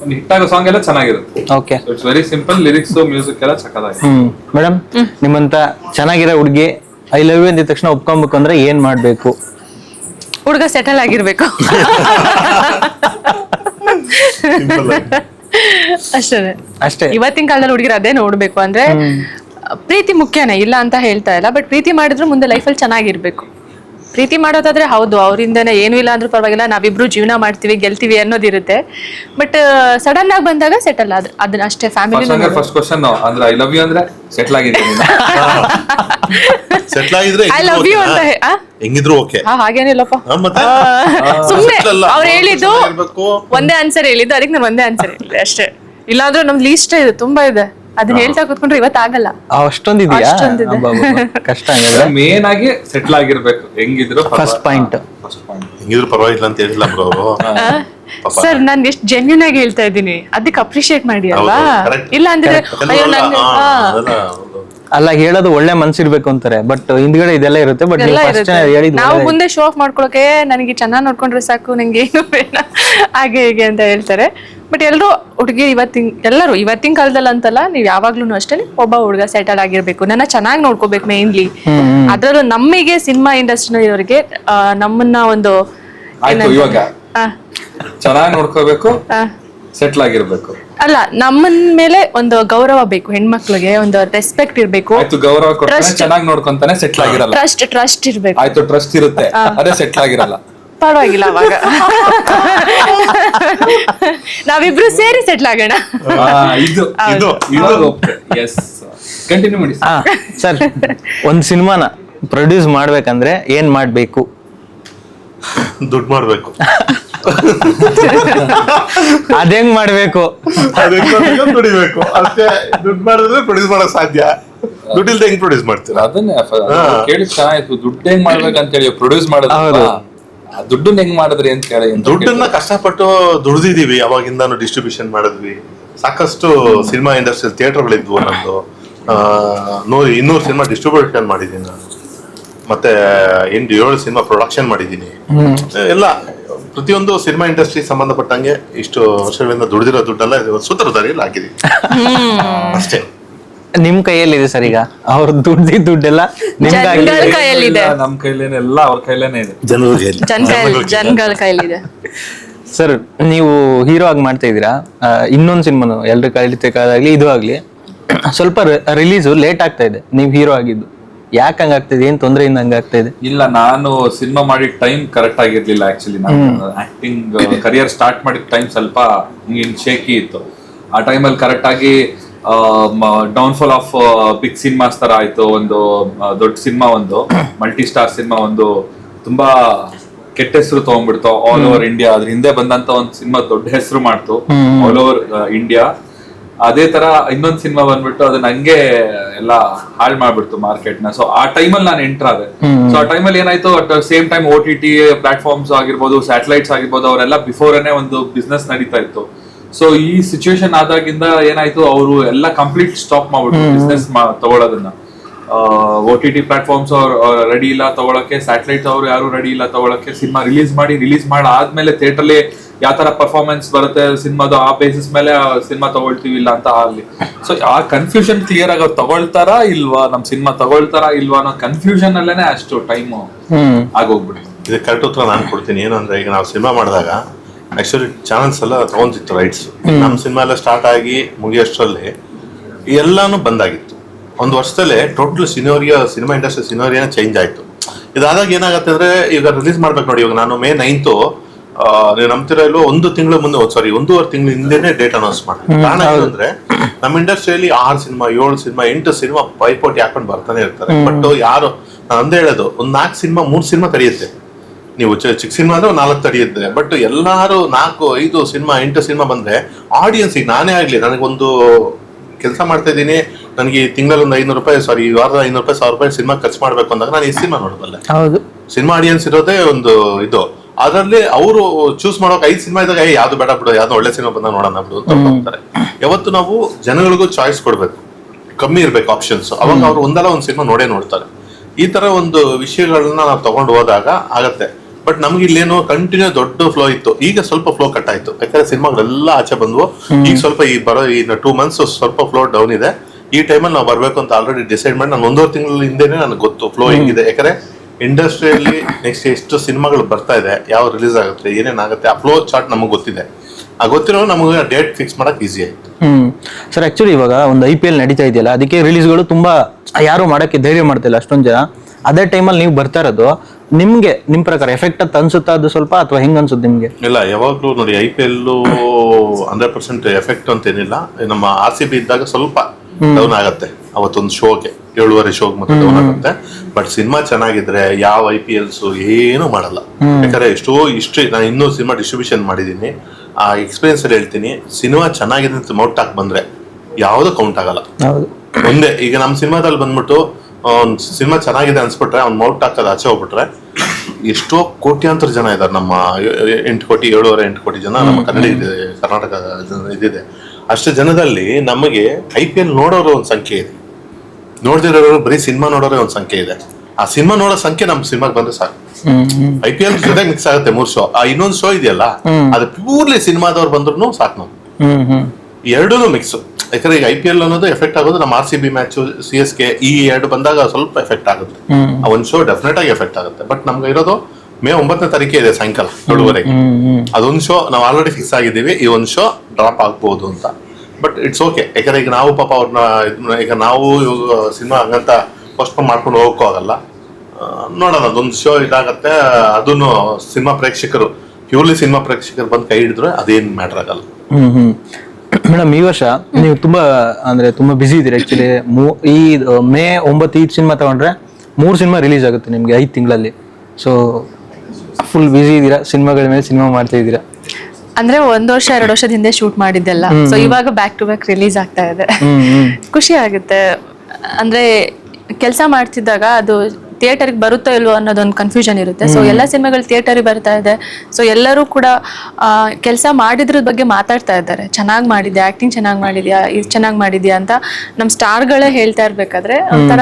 ಒಂದು ಹಿಟ್ ಆಗೋ ಸಾಂಗ್ ಎಲ್ಲ ಚೆನ್ನಾಗಿರುತ್ತೆ.
Okay
it's very simple lyrics music ಎಲ್ಲ ಚಕ್ಕದಾಗಿದೆ.
ಮೇಡಮ್ ನಿಮ್ಮಂತ ಚೆನ್ನಾಗಿರೋ ಹುಡುಗಿ ಐ ಲವ್ ಯು ಅಂದಿದ ತಕ್ಷಣ ಒಪ್ಕೊಬೇಕು ಅಂದ್ರೆ ಏನ್ ಮಾಡ್ಬೇಕು?
ಹುಡುಗ ಸೆಟಲ್ ಆಗಿರ್ಬೇಕು. ಅಷ್ಟೇ
ಅಷ್ಟೇ.
ಇವತ್ತಿನ ಕಾಲದಲ್ಲಿ ಹುಡುಗಿರ ಅದೇ ನೋಡ್ಬೇಕು ಅಂದ್ರೆ ಪ್ರೀತಿ ಮುಖ್ಯನೇ ಇಲ್ಲ ಅಂತ ಹೇಳ್ತಾ ಇಲ್ಲ ಬಟ್ ಪ್ರೀತಿ ಮಾಡಿದ್ರು ಮುಂದೆ ಲೈಫಲ್ಲಿ ಚೆನ್ನಾಗಿರ್ಬೇಕು. ಪ್ರೀತಿ ಮಾಡೋದಾದ್ರೆ ಹೌದು ಅವರಿಂದನೇ ಏನೂ ಇಲ್ಲ ಅಂದ್ರೂ ಪರವಾಗಿಲ್ಲ ನಾವಿಬ್ರು ಜೀವನ ಮಾಡ್ತೀವಿ ಗೆಲ್ತೀವಿ ಅನ್ನೋದಿರುತ್ತೆ ಬಟ್ ಸಡನ್ ಆಗಿ ಬಂದಾಗ ಸೆಟಲ್ ಆದ್ರೆ ಅದನ್ನ ಅಷ್ಟೇ ಫ್ಯಾಮಿಲಿ
ಫಸ್ಟ್ ಕ್ವಶನ್ ಅಂದ್ರೆ ಐ ಲವ್ ಯು ಅಂದ್ರೆ ಸೆಟಲ್ ಆಗಿದೆ ನೀನು?
ಸೆಟ್ಲ್ ಆಗಿದ್ರೆ
ಐ ಲವ್ ಯು ಅಂತ?
ಹೆಂಗಿದ್ರು ಓಕೆ.
ಆ, ಹಾಗೇನಿಲ್ಲಪ್ಪ
settle
ಅವ್ರು ಹೇಳಿದ್ದು ಒಂದೇ ಆನ್ಸರ್ ಹೇಳಿದ್ದು ಅದಕ್ಕೆ ನಾನು ಒಂದೇ ಆನ್ಸರ್ ಹೇಳಿದ್ದೆ ಅಷ್ಟೇ. ಇಲ್ಲಾಂದ್ರೆ ನಮ್ದು ಲೀಸ್ಟ್ ಇದೆ ತುಂಬಾ ಇದೆ. ಅದನ್ನ ಹೇಳ್ತಾ ಕೂತ್ಕೊಂಡ್ರೆ ಇವತ್ತು ಆಗಲ್ಲ
ಅಷ್ಟೊಂದಿದೆಯಾ?
ಅಷ್ಟೊಂದಿದೆ.
ಕಷ್ಟ ಹಂಗಾದ್ರೆ
ಮೇನ್ ಆಗಿ ಸೆಟ್ಲ್ ಆಗಿರ್ಬೇಕು. ಹೆಂಗಿದ್ರು
ಫಸ್ಟ್ ಪಾಯಿಂಟ್
ಫಸ್ಟ್ ಪಾಯಿಂಟ್
ಹೆಂಗಿದ್ರು ಪರವಾಗಿಲ್ಲ ಅಂತ ಹೇಳಿಲ್ಲ ಬ್ರೋ
ಸರ್ ನಾನು ಎಷ್ಟು ಜೆನ್ಯೂನ್ ಆಗಿ ಹೇಳ್ತಾ ಇದ್ದೀನಿ. ಅದಕ್ಕೆ ಅಪ್ರಿಶಿಯೇಟ್ ಮಾಡಿ ಅಲ್ವಾ
ಹೌದು, correct.
ಇಲ್ಲ ಅಂದ್ರೆ ಅಯ್ಯೋ ನಾನು
ಅಲ್ಲ ಹೇಳೋದು ಒಳ್ಳೆ ಮನ್ಸಿರ್ಬೇಕು ಅಂತಾರೆ. ಬಟ್ ಹಿಂದ್ಗಡೆ ಇದೆಲ್ಲ ಇರುತ್ತೆ ಬಟ್ ನೀವು
ಎಲ್ಲ
ಫಸ್ಟ್
ಇರುತ್ತೆ.
ಹೇಳಿದ್
ನಾವು ಮುಂದೆ ಶೋ ಆಫ್ ಮಾಡ್ಕೊಳಕ್ಕೆ ನನಗೆ ಚೆನ್ನಾಗಿ ನೋಡ್ಕೊಂಡ್ರೆ ಸಾಕು ನಂಗೆ ಏನು ಬೇಡ. ಹಾಗೆ ಹೀಗೆ ಅಂತ ಹೇಳ್ತಾರೆ. ಬಟ್ ಎಲ್ಲರೂ ಹುಡುಗಿ ಇವತ್ತಿನ ಎಲ್ಲರೂ ಇವತ್ತಿನ ಕಾಲದಲ್ಲಿ ಅಂತಲ್ಲ ನೀವು ಯಾವಾಗ್ಲೂ ಅಷ್ಟೇ ಒಬ್ಬ ಹುಡುಗ ಸೆಟಲ್ ಆಗಿರ್ಬೇಕು. ನನ್ನ ಚೆನ್ನಾಗಿ ನೋಡ್ಕೋಬೇಕು ಮೇನ್ಲಿ ಅದ್ರಲ್ಲೂ ನಮಗೆ ಸಿನಿಮಾ ಇಂಡಸ್ಟ್ರಿ ಇರೋರಿಗೆ ಆ, ನಮ್ಮನ್ನ ಒಂದು
ಆಯ್ತು ಇವಾಗ.
ಆ,
ಚೆನ್ನಾಗಿ ನೋಡ್ಕೋಬೇಕು
ಆ,
ಸೆಟ್ಲ್ ಆಗಿರ್ಬೇಕು.
ಅಲ್ಲ ನಮ್ಮನ್ ಮೇಲೆ ಒಂದು ಗೌರವ ಬೇಕು ಹೆಣ್ಮಕ್ಳಿಗೆ ಒಂದು ರೆಸ್ಪೆಕ್ಟ್ ಇರ್ಬೇಕು.
ಆಯ್ತು ಗೌರವ
Trust.
ಚೆನ್ನಾಗಿ ನೋಡ್ಕೊಂತಾನೆ ಸೆಟ್ಲ್ ಆಗಿರಲ್ಲ.
ಟ್ರಸ್ಟ್ ಟ್ರಸ್ಟ್ ಇರ್ಬೇಕು.
ಆಯ್ತು ಟ್ರಸ್ಟ್ ಇರುತ್ತೆ. ಅದೇ ಸೆಟ್ಲ್ ಆಗಿರಲ್ಲ.
ಪರವಾಗಿಲ್ಲ ಅವಾಗ. ನಾವಿಬ್ರು ಸೇರಿ ಸೆಟ್ಲ್ ಆಗೋಣ.
ಆ, ಇದು
ಇದು
ಇವಾಗ ಎಸ್ ಕಂಟಿನ್ಯೂ ಮಾಡಿ
ಸರ್ ಒಂದು ಸಿನಿಮಾನ ಪ್ರೊಡ್ಯೂಸ್ ಮಾಡ್ಬೇಕಂದ್ರೆ ಏನ್ ಮಾಡ್ಬೇಕು?
ದುಡ್ಡು ಮಾಡ್ಬೇಕು.
ಅದೇಂಗ್ ಮಾಡ್ಬೇಕು?
ಅದಕ್ಕೆ ದುಡಿಬೇಕು. ಅಷ್ಟೇ ದುಡ್ಡು ಮಾಡಿದ್ರೆ ಪ್ರೊಡ್ಯೂಸ್ ಮಾಡಕ್ ಸಾಧ್ಯ. ದುಡ್ಡಿಲ್ದೆ ಹೆಂಗ್ ಪ್ರೊಡ್ಯೂಸ್ ಮಾಡ್ತೀರಾ?
ಅದನ್ನೇ ಕೇಳಿ ಚೆನ್ನಾಗಿತ್ತು. ದುಡ್ಡು ಹೆಂಗ್ ಮಾಡ್ಬೇಕಂತ ಹೇಳಿ ಪ್ರೊಡ್ಯೂಸ್ ಮಾಡೋದು ದುಡ್ಡನ್ನ ಹೆಂಗ್ ಮಾಡಿದ್ರಿ ಅಂತ ಹೇಳಿ
ದುಡ್ಡನ್ನ ಕಷ್ಟಪಟ್ಟು ದುಡ್ದಿದೀವಿ. ಅವಾಗಿಂದಾನು ಡಿಸ್ಟ್ರಿಬ್ಯೂಷನ್ ಮಾಡಿದ್ವಿ. ಸಾಕಷ್ಟು ಸಿನಿಮಾ ಇಂಡಸ್ಟ್ರಿಯಲ್ ಥಿಯೇಟರ್ಗಳಿದ್ವು ನಮ್ದು. ಆ, ನೂರು ಇನ್ನೂರು ಸಿನಿಮಾ ಡಿಸ್ಟ್ರಿಬ್ಯೂಷನ್ ಮಾಡಿದ್ದೀನಿ ನಾನು. ಮತ್ತೆ ಎಂಟು ಏಳು ಸಿನಿಮಾ ಪ್ರೊಡಕ್ಷನ್ ಮಾಡಿದ್ದೀನಿ. ಎಲ್ಲ ಪ್ರತಿಯೊಂದು ಸಿನಿಮಾ ಇಂಡಸ್ಟ್ರಿ ಸಂಬಂಧಪಟ್ಟಂಗೆ ಇಷ್ಟು ವರ್ಷಗಳಿಂದ ದುಡಿದಿರೋ ದುಡ್ಡೆಲ್ಲ ಸೂತ್ರಧಾರಿಯಲ್ಲಿ ಹಾಕಿದೀವಿ ಅಷ್ಟೇ.
ನಿಮ್ ಕೈಯಲ್ಲಿದೆ ಸರ್ ಈಗ? ಅವ್ರ ದುಡ್ಡಿ ದುಡ್ಡೆಲ್ಲ ನಿಮ್ಗಾಗಿ
ಜನಗಳ ಕೈಯಲ್ಲಿದೆ.
ನಮ್ ಕೈಲೇನೆ ಎಲ್ಲ ಅವ್ರ ಕೈಲೇನೆ ಇದೆ.
ಜನರ
ಜನ ಜನಗಳ ಕೈಲಿದೆ.
ಸರ್ ನೀವು ಹೀರೋ ಆಗಿ ಮಾಡ್ತಾ ಇದ್ದೀರಾ? ಆ, ಇನ್ನೊಂದ್ ಸಿನಿಮಾನು ಎಲ್ರ ಕಲಿತಕ್ಕಾಗಲಿ ಇದು ಆಗ್ಲಿ. ಸ್ವಲ್ಪ ರಿಲೀಸು ಲೇಟ್ ಆಗ್ತಾ ಇದೆ ನೀವು ಹೀರೋ ಆಗಿದ್ದು. ಯಾಕೆ ಹಂಗಾಗ್ತಿದೆ ಏನ್ ತೊಂದ್ರೆ ಹಂಗಾಗ್ತಾ ಇದೆ
ಇಲ್ಲ ನಾನು ಸಿನಿಮಾ ಮಾಡಿ ಟೈಮ್ ಕರೆಕ್ಟ್ ಆಗಿರ್ಲಿಲ್ಲ ಆಕ್ಚುಲಿ ನಾನು ಆಕ್ಟಿಂಗ್ ಕರಿಯರ್ ಸ್ಟಾರ್ಟ್ ಮಾಡಿದ ಟೈಮ್ ಸ್ವಲ್ಪ ಶೇಕಿ ಇತ್ತು. ಆ ಟೈಮಲ್ಲಿ ಕರೆಕ್ಟ್ ಆಗಿ ಡೌನ್ಫಾಲ್ ಆಫ್ ಬಿಗ್ ಸಿನಿಮಾಸ್ ತರ ಆಯ್ತು. ಒಂದು ದೊಡ್ಡ ಸಿನಿಮಾ ಒಂದು ಮಲ್ಟಿ ಸ್ಟಾರ್ ಸಿನಿಮಾ ಒಂದು. ತುಂಬಾ ಕೆಟ್ಟ ಹೆಸರು ತಗೊಂಡ್ಬಿಡ್ತು. ಆಲ್ ಓವರ್ ಇಂಡಿಯಾ ಅದ್ರ ಹಿಂದೆ ಬಂದಂತ ಒಂದು ಸಿನಿಮಾ ದೊಡ್ಡ ಹೆಸರು ಮಾಡ್ತು. ಆಲ್ ಓವರ್ ಇಂಡಿಯಾ ಅದೇ ತರ ಇನ್ನೊಂದ್ ಸಿನಿಮಾ ಬಂದ್ಬಿಟ್ಟು ಅದನ್ನ ನಂಗೆ ಎಲ್ಲ ಹಾಳ್ ಮಾಡ್ಬಿಡ್ತು ಮಾರ್ಕೆಟ್ನ ಸೊ ಆ ಟೈಮಲ್ಲಿ ನಾನು ಎಂಟರ್ ಆದೆ. ಸೊ ಆ ಟೈಮಲ್ಲಿ ಏನಾಯ್ತು at same time O T T platforms ಆಗಿರ್ಬೋದು ಸ್ಯಾಟಲೈಟ್ಸ್ ಆಗಿರ್ಬೋದು ಅವರೆಲ್ಲ ಬಿಫೋರ್ನೇ ಒಂದು ಬಿಸ್ನೆಸ್ ನಡೀತಾ ಇತ್ತು. ಸೊ ಈ ಸಿಚುವೇಶನ್ ಆದಾಗಿಂದ ಏನಾಯ್ತು ಅವರು ಎಲ್ಲ ಕಂಪ್ಲೀಟ್ ಸ್ಟಾಪ್ ಮಾಡ್ಬಿಟ್ಟು ಬಿಸ್ನೆಸ್ ತಗೊಳ್ಳೋದನ್ನ ಓ ಟಿ ಟಿ ಪ್ಲಾಟ್ಫಾರ್ಮ್ಸ್ ಅವ್ರು ರೆಡಿ ಇಲ್ಲ ತಗೊಳಕ್ಕೆ ಸ್ಯಾಟಲೈಟ್ ಅವರು ಯಾರು ರೆಡಿ ಇಲ್ಲ ತಗೊಳಕ್ಕೆ ಸಿನಿಮಾ ರಿಲೀಸ್ ಮಾಡಿ ರಿಲೀಸ್ ಮಾಡಿ ಆದ್ಮೇಲೆ ಥಿಯೇಟರ್ಲಿ ಯಾವ ತರ ಪರ್ಫಾರ್ಮೆನ್ಸ್ ಬರುತ್ತೆ ಸಿನಿಮಾದು ಆ ಬೇಸಿಸ್ ಮೇಲೆ ಸಿನಿಮಾ ತಗೊಳ್ತೀವಿ ಇಲ್ಲ ಅಂತ ಅಲ್ಲಿ ಸೊ ಆ ಕನ್ಫ್ಯೂಷನ್ ಕ್ಲಿಯರ್ ಆಗಿ ಅವ್ರು ತಗೊಳ್ತಾರಾ ಇಲ್ವಾ? ನಮ್ ಸಿನಿಮಾ ತಗೊಳ್ತಾರಾ ಇಲ್ವಾ ಅನ್ನೋ ಕನ್ಫ್ಯೂಷನ್ ಅಲ್ಲೇನೆ ಅಷ್ಟು ಟೈಮ್
ಆಗೋಗ್ಬಿಡಿ
ಇದು
ಇದಕ್ಕೆ ಕರೆಕ್ಟ್ ಉತ್ತರ ನಾನು ಕೊಡ್ತೀನಿ. ಏನಂದ್ರೆ ಈಗ ನಾವು ಸಿನಿಮಾ ಮಾಡಿದಾಗ ಆಕ್ಚುಲಿ ಚಾನಲ್ಸ್ ಎಲ್ಲ ತಗೊಂತಿತ್ತು ರೈಟ್ಸ್ ನಮ್ಮ ಸಿನಿಮಾ ಎಲ್ಲ ಸ್ಟಾರ್ಟ್ ಆಗಿ ಮುಗಿಯೋಷ್ಟರಲ್ಲಿ ಎಲ್ಲಾನು ಬಂದಾಗಿತ್ತು. ಒಂದು ವರ್ಷದಲ್ಲೇ total scenario cinema industry scenario change ಆಯ್ತು. ಇದಾದಾಗ ಏನಾಗತ್ತೆ ಅಂದ್ರೆ ಈಗ ರಿಲೀಸ್ ಮಾಡ್ಬೇಕು ನೋಡಿ. ಇವಾಗ ನಾನು ಮೇ ನೈನ್ತು ನೀವು ನಂಬ್ತಿರೋ ಇಲ್ವೋ ಒಂದು ತಿಂಗಳ ಮುಂದೆ ಸಾರಿ ಒಂದೂವರೆ ತಿಂಗಳ ಹಿಂದೆನೆ ಡೇಟ್ ಅನೌನ್ಸ್ ಮಾಡ್ತೀವಿ ಕಾರಣ ಏನಂದ್ರೆ ನಮ್ಮ ಇಂಡಸ್ಟ್ರಿಯಲ್ಲಿ ಆರು ಸಿನಿಮಾ ಏಳು ಸಿನಿಮಾ ಎಂಟು ಸಿನಿಮಾ ಪೈಪೋಟಿ ಹಾಕೊಂಡು ಬರ್ತಾನೆ ಇರ್ತಾರೆ. ಬಟ್ ಯಾರು ನಾನು ಅಂದೇ ಹೇಳೋದು ಒಂದ್ ನಾಲ್ಕು ಸಿನಿಮಾ ಮೂರು ಸಿನಿಮಾ ತಡೆಯುತ್ತೆ ನೀವು ಚಿಕ್ಕ ಸಿನಿಮಾ ಅಂದ್ರೆ ನಾಲ್ಕು ತಡೆಯುತ್ತೆ ಬಟ್ ಎಲ್ಲಾರು ನಾಲ್ಕು ಐದು ಸಿನಿಮಾ ಎಂಟು ಸಿನಿಮಾ ಬಂದ್ರೆ ಆಡಿಯನ್ಸ್ ಈಗ ನಾನೇ ಆಗ್ಲಿ ನನಗೊಂದು ಕೆಲಸ ಮಾಡ್ತಾ ಇದ್ದೀನಿ ನನಗೆ ತಿಂಗಳಲ್ಲಿ ಒಂದು ಐನೂರು ರೂಪಾಯಿ ಸಾರಿ ಈ ವಾರದ ಐನೂರು ರೂಪಾಯಿ ಸಾವಿರ ರೂಪಾಯಿ ಸಿನಿಮಾ ಖರ್ಚು ಮಾಡ್ಬೇಕು ಅಂದಾಗ ನಾನು ಈ ಸಿನಿಮಾ ನೋಡಬಲ್ಲೆ. ಸಿನಿಮಾ ಆಡಿಯನ್ಸ್ ಇರೋದೇ ಒಂದು ಇದು. ಅದರಲ್ಲಿ ಅವರು ಚೂಸ್ ಮಾಡೋಕೆ ಐದು ಸಿನಿಮಾ ಇದ್ದಾಗ ಏ ಯಾವ್ದು ಬೇಡ ಬಿಡು ಯಾವ್ದು ಒಳ್ಳೆ ಸಿನಿಮಾ ಬಂದಾಗ ನೋಡೋಣ ಬಿಡು ಅಂತ ಹೋಗ್ತಾರೆ ಯಾವತ್ತು ನಾವು ಜನಗಳಿಗೂ ಚಾಯ್ಸ್ ಕೊಡ್ಬೇಕು. ಕಮ್ಮಿ ಇರ್ಬೇಕು ಆಪ್ಷನ್ಸ್ ಅವಾಗ ಅವ್ರು ಒಂದಲ್ಲ ಒಂದು ಸಿನಿಮಾ ನೋಡೇ ನೋಡ್ತಾರೆ. ಈ ತರ ಒಂದು ವಿಷಯಗಳನ್ನ ನಾವು ತಗೊಂಡು ಹೋದಾಗ ಆಗತ್ತೆ. ಬಟ್ ನಮ್ಗೆ ಇಲ್ಲೇನು ಕಂಟಿನ್ಯೂ ದೊಡ್ಡ ಫ್ಲೋ ಇತ್ತು. ಈಗ ಸ್ವಲ್ಪ ಫ್ಲೋ ಕಟ್ ಆಯ್ತು ಯಾಕಂದ್ರೆ ಸಿನಿಮಾಗಳೆಲ್ಲ ಆಚೆ ಬಂದ್ವು. ಈಗ ಸ್ವಲ್ಪ ಈ ಬರೋ ಈ ಟೂ ಮಂತ್ಸ್ ಸ್ವಲ್ಪ ಫ್ಲೋ ಡೌನ್ ಇದೆ. ಈ ಟೈಮಲ್ಲಿ ನಾವು ಬರಬೇಕು ಅಂತ ಆಲ್ರೆಡಿ ಡಿಸೈಡ್ ಮಾಡಿ ನಾನು ಒಂದೂವರೆ ತಿಂಗಳ ಹಿಂದೆನೆ ನನಗೆ ಗೊತ್ತು ಫ್ಲೋ ಹೆಂಗಿದೆ. ಯಾಕಂದ್ರೆ ಇಂಡಸ್ಟ್ರಿಯಲ್ಲಿ ನೆಕ್ಸ್ಟ್ ಎಷ್ಟು ಸಿನಿಮಾಗಳು ಬರ್ತಾ ಇದೆ ಯಾವ ರಿಲೀಸ್ ಆಗುತ್ತೆ ಏನೇನಾಗುತ್ತೆ ಆ ಫ್ಲೋ ಚಾರ್ಟ್ ನಮಗೆ ಗೊತ್ತಿದೆ. ಆ ಗೊತ್ತಿರೋ ನಮಗೆ ಡೇಟ್ ಫಿಕ್ಸ್ ಮಾಡಕ್ ಈಸಿ ಆಯ್ತು.
ಹ್ಮ್. ಸರ್ ಆಕ್ಚುಲಿ ಇವಾಗ ಒಂದು ಐ ಪಿ ಎಲ್ ನಡೀತಾ ಇದೆಯಲ್ಲ ಅದಕ್ಕೆ ರಿಲೀಸ್ಗಳು ತುಂಬಾ ಯಾರು ಮಾಡಕ್ಕೆ ಧೈರ್ಯ ಮಾಡ್ತಿಲ್ಲ ಅಷ್ಟೊಂದು ಜನ. ಅದೇ ಟೈಮಲ್ಲಿ ನೀವು ಬರ್ತಾ ಇರೋದು ನಿಮ್ಗೆ ನಿಮ್ ಪ್ರಕಾರ ಎಫೆಕ್ಟ್ ಅಂತ ಅನ್ಸುತ್ತಾ ಅದು ಸ್ವಲ್ಪ ಅಥವಾ ಹೆಂಗೆ ಅನ್ಸುತ್ತೆ ನಿಮ್ಗೆ?
ಇಲ್ಲ ಯಾವಾಗಲೂ ನೋಡಿ I P L hundred percent effect ಅಂತ ಏನಿಲ್ಲ. ನಮ್ಮ ಆರ್ ಸಿ ಬಿ ಇದ್ದಾಗ ಸ್ವಲ್ಪ ಡೌನ್ ಆಗತ್ತೆ ಅವತ್ತೊಂದು ಶೋಗೆ ಏಳುವರೆ ಶೋಗ್ ಮತ್ತೆ ಡೌನ್ ಆಗುತ್ತೆ ಬಟ್ ಸಿನಿಮಾ ಚೆನ್ನಾಗಿದ್ರೆ ಯಾವ ಐ ಪಿ ಎಲ್ಸ್ ಏನು ಮಾಡಲ್ಲ. ಯಾಕಂದ್ರೆ ಎಷ್ಟೋ ಇಷ್ಟು ನಾನು ಇನ್ನೂ ಸಿನಿಮಾ ಡಿಸ್ಟ್ರಿಬ್ಯೂಷನ್ ಮಾಡಿದೀನಿ ಆ ಎಕ್ಸ್ಪೀರಿಯನ್ಸ್ ಅಲ್ಲಿ ಹೇಳ್ತೀನಿ ಸಿನಿಮಾ ಚೆನ್ನಾಗಿದೆ ಅಂತ ಮೌಟ್ ಹಾಕಿ ಬಂದ್ರೆ ಯಾವ್ದು ಕೌಂಟ್ ಆಗಲ್ಲ. ಒಂದೇ ಈಗ ನಮ್ಮ ಸಿನಿಮಾದಲ್ಲಿ ಬಂದ್ಬಿಟ್ಟು ಅವ್ನ್ ಸಿನಿಮಾ ಚೆನ್ನಾಗಿದೆ ಅನ್ಸ್ಬಿಟ್ರೆ ಅವ್ನ್ ಮೌಟ್ ಹಾಕೋದು ಆಚೆ ಹೋಗ್ಬಿಟ್ರೆ ಎಷ್ಟೋ ಕೋಟ್ಯಾಂತರ ಜನ ಇದ್ದಾರೆ ನಮ್ಮ ಎಂಟು ಕೋಟಿ ಏಳುವರೆ ಎಂಟು ಕೋಟಿ ಜನ ನಮ್ಮ ಕನ್ನಡ ಇದೆ ಕರ್ನಾಟಕ ಇದಿದೆ. ಅಷ್ಟು ಜನದಲ್ಲಿ ನಮಗೆ ಐ ಪಿ ಎಲ್ ನೋಡೋರು ಒಂದು ಸಂಖ್ಯೆ ಇದೆ. ನೋಡ್ದಿರೋರು ಬರೀ ಸಿನಿಮಾ ನೋಡೋರೇ ಒಂದು ಸಂಖ್ಯೆ ಇದೆ. ಆ ಸಿನಿಮಾ ನೋಡೋ ಸಂಖ್ಯೆ ನಮ್ಮ ಸಿನಿಮಾಗೆ ಬಂದ್ರೆ ಸಾಕು. ಐ ಪಿ ಎಲ್ ಜೊತೆ ಮಿಕ್ಸ್ ಆಗುತ್ತೆ ಮೂರ್ ಶೋ ಆ ಇನ್ನೊಂದು ಶೋ ಇದೆಯಲ್ಲ ಅದು ಪ್ಯೂರ್ಲಿ ಸಿನಿಮಾದವ್ರು ಬಂದ್ರು ಸಾಕು ನಾವು ಎರಡೂ ಮಿಕ್ಸ್ ಯಾಕಂದ್ರೆ ಈಗ ಐ ಪಿ ಎಲ್ ಅನ್ನೋದು ಎಫೆಕ್ಟ್ ಆಗೋದು ನಮ್ಮ R C B match C S K ಈ ಎರಡು ಬಂದಾಗ ಸ್ವಲ್ಪ ಎಫೆಕ್ಟ್ ಆಗುತ್ತೆ. ಆ ಒಂದು ಶೋ ಡೆಫಿನೆಟ್ ಆಗಿ ಎಫೆಕ್ಟ್ ಆಗುತ್ತೆ. ಬಟ್ ನಮ್ಗೆ ಇರೋದು ಮೇ ಒಂಬತ್ತನೇ ತಾರೀಕೆ ಇದೆ ಸಾಯಂಕಾಲ ಏಳುವರೆಗೆ. ಅದೊಂದು ಶೋ ನಾವು ಆಲ್ರೆಡಿ ಫಿಕ್ಸ್ ಆಗಿದ್ದೀವಿ ಈ ಒಂದು ಶೋ ಡ್ರಾಪ್ ಆಗ್ಬೋದು ಅಂತ. ಬಟ್ ಇಟ್ಸ್ ಓಕೆ ಯಾಕಂದ್ರೆ ಈಗ ನಾವು ಪಾಪ ಅವ್ರನ್ನ ಈಗ ನಾವು ಸಿನಿಮಾ ಹಂಗಂತ ಫಸ್ಟ್ ಮಾಡ್ಕೊಂಡು ಹೋಗೋಕ್ಕೂ ಆಗಲ್ಲ. ನೋಡೋಣ, ಅದೊಂದು ಶೋ ಇದಾಗತ್ತೆ. ಅದನ್ನು ಸಿನಿಮಾ ಪ್ರೇಕ್ಷಕರು ಪ್ಯೂರ್ಲಿ ಸಿನಿಮಾ ಪ್ರೇಕ್ಷಕರು ಬಂದು ಕೈ ಹಿಡಿದ್ರೆ ಅದೇನು ಮ್ಯಾಟರ್ ಆಗಲ್ಲ.
ಮೇಡಮ್, ಈ ವರ್ಷ ನೀವು ತುಂಬಾ, ಅಂದ್ರೆ ತುಂಬಾ ಬಿಸಿ ಇದ್ದೀರಿ ಆಕ್ಚುಲಿ ಈ ಮೇ ಒಂಬತ್ತು ಈ ಸಿನಿಮಾ ತಗೊಂಡ್ರೆ ಮೂರು ಸಿನಿಮಾ ರಿಲೀಸ್ ಆಗುತ್ತೆ ನಿಮ್ಗೆ ಐದು ತಿಂಗಳಲ್ಲಿ. ಸೊ ಫುಲ್ ಬಿಸಿ ಇದ್ದೀರಾ? ಸಿನಿಮಾಗಳ ಮೇಲೆ ಸಿನಿಮಾ ಮಾಡ್ತಾ ಇದ್ದೀರಾ?
ಅಂದ್ರೆ ಒಂದ್ ವರ್ಷ ಎರಡು ವರ್ಷದ ಹಿಂದೆ ಶೂಟ್ ಮಾಡಿದ್ದೆಲ್ಲ. ಸೊ ಇವಾಗ ಬ್ಯಾಕ್ ಟು ಬ್ಯಾಕ್ ರಿಲೀಸ್ ಆಗ್ತಾ ಇದೆ. ಖುಷಿ ಆಗುತ್ತೆ. ಅಂದ್ರೆ ಕೆಲಸ ಮಾಡ್ತಿದ್ದಾಗ ಅದು ಥಿಯೇಟರ್ಗೆ ಬರುತ್ತೋ ಇಲ್ವೋ ಅನ್ನೋದೊಂದು ಕನ್ಫ್ಯೂಷನ್ ಇರುತ್ತೆ. ಸೊ ಎಲ್ಲ ಸಿನಿಮಾಗಳು ಥಿಯೇಟರ್ಗೆ ಬರ್ತಾ ಇದೆ. ಸೊ ಎಲ್ಲರೂ ಕೂಡ ಕೆಲಸ ಮಾಡಿದ್ರ ಬಗ್ಗೆ ಮಾತಾಡ್ತಾ ಇದ್ದಾರೆ. ಚೆನ್ನಾಗಿ ಮಾಡಿದ್ಯಾ? ಆಕ್ಟಿಂಗ್ ಚೆನ್ನಾಗಿ ಮಾಡಿದ್ಯಾ? ಇದು ಚೆನ್ನಾಗಿ ಮಾಡಿದ್ಯಾ ಅಂತ ನಮ್ಮ ಸ್ಟಾರ್ಗಳೇ ಹೇಳ್ತಾ ಇರ್ಬೇಕಾದ್ರೆ ಒಂಥರ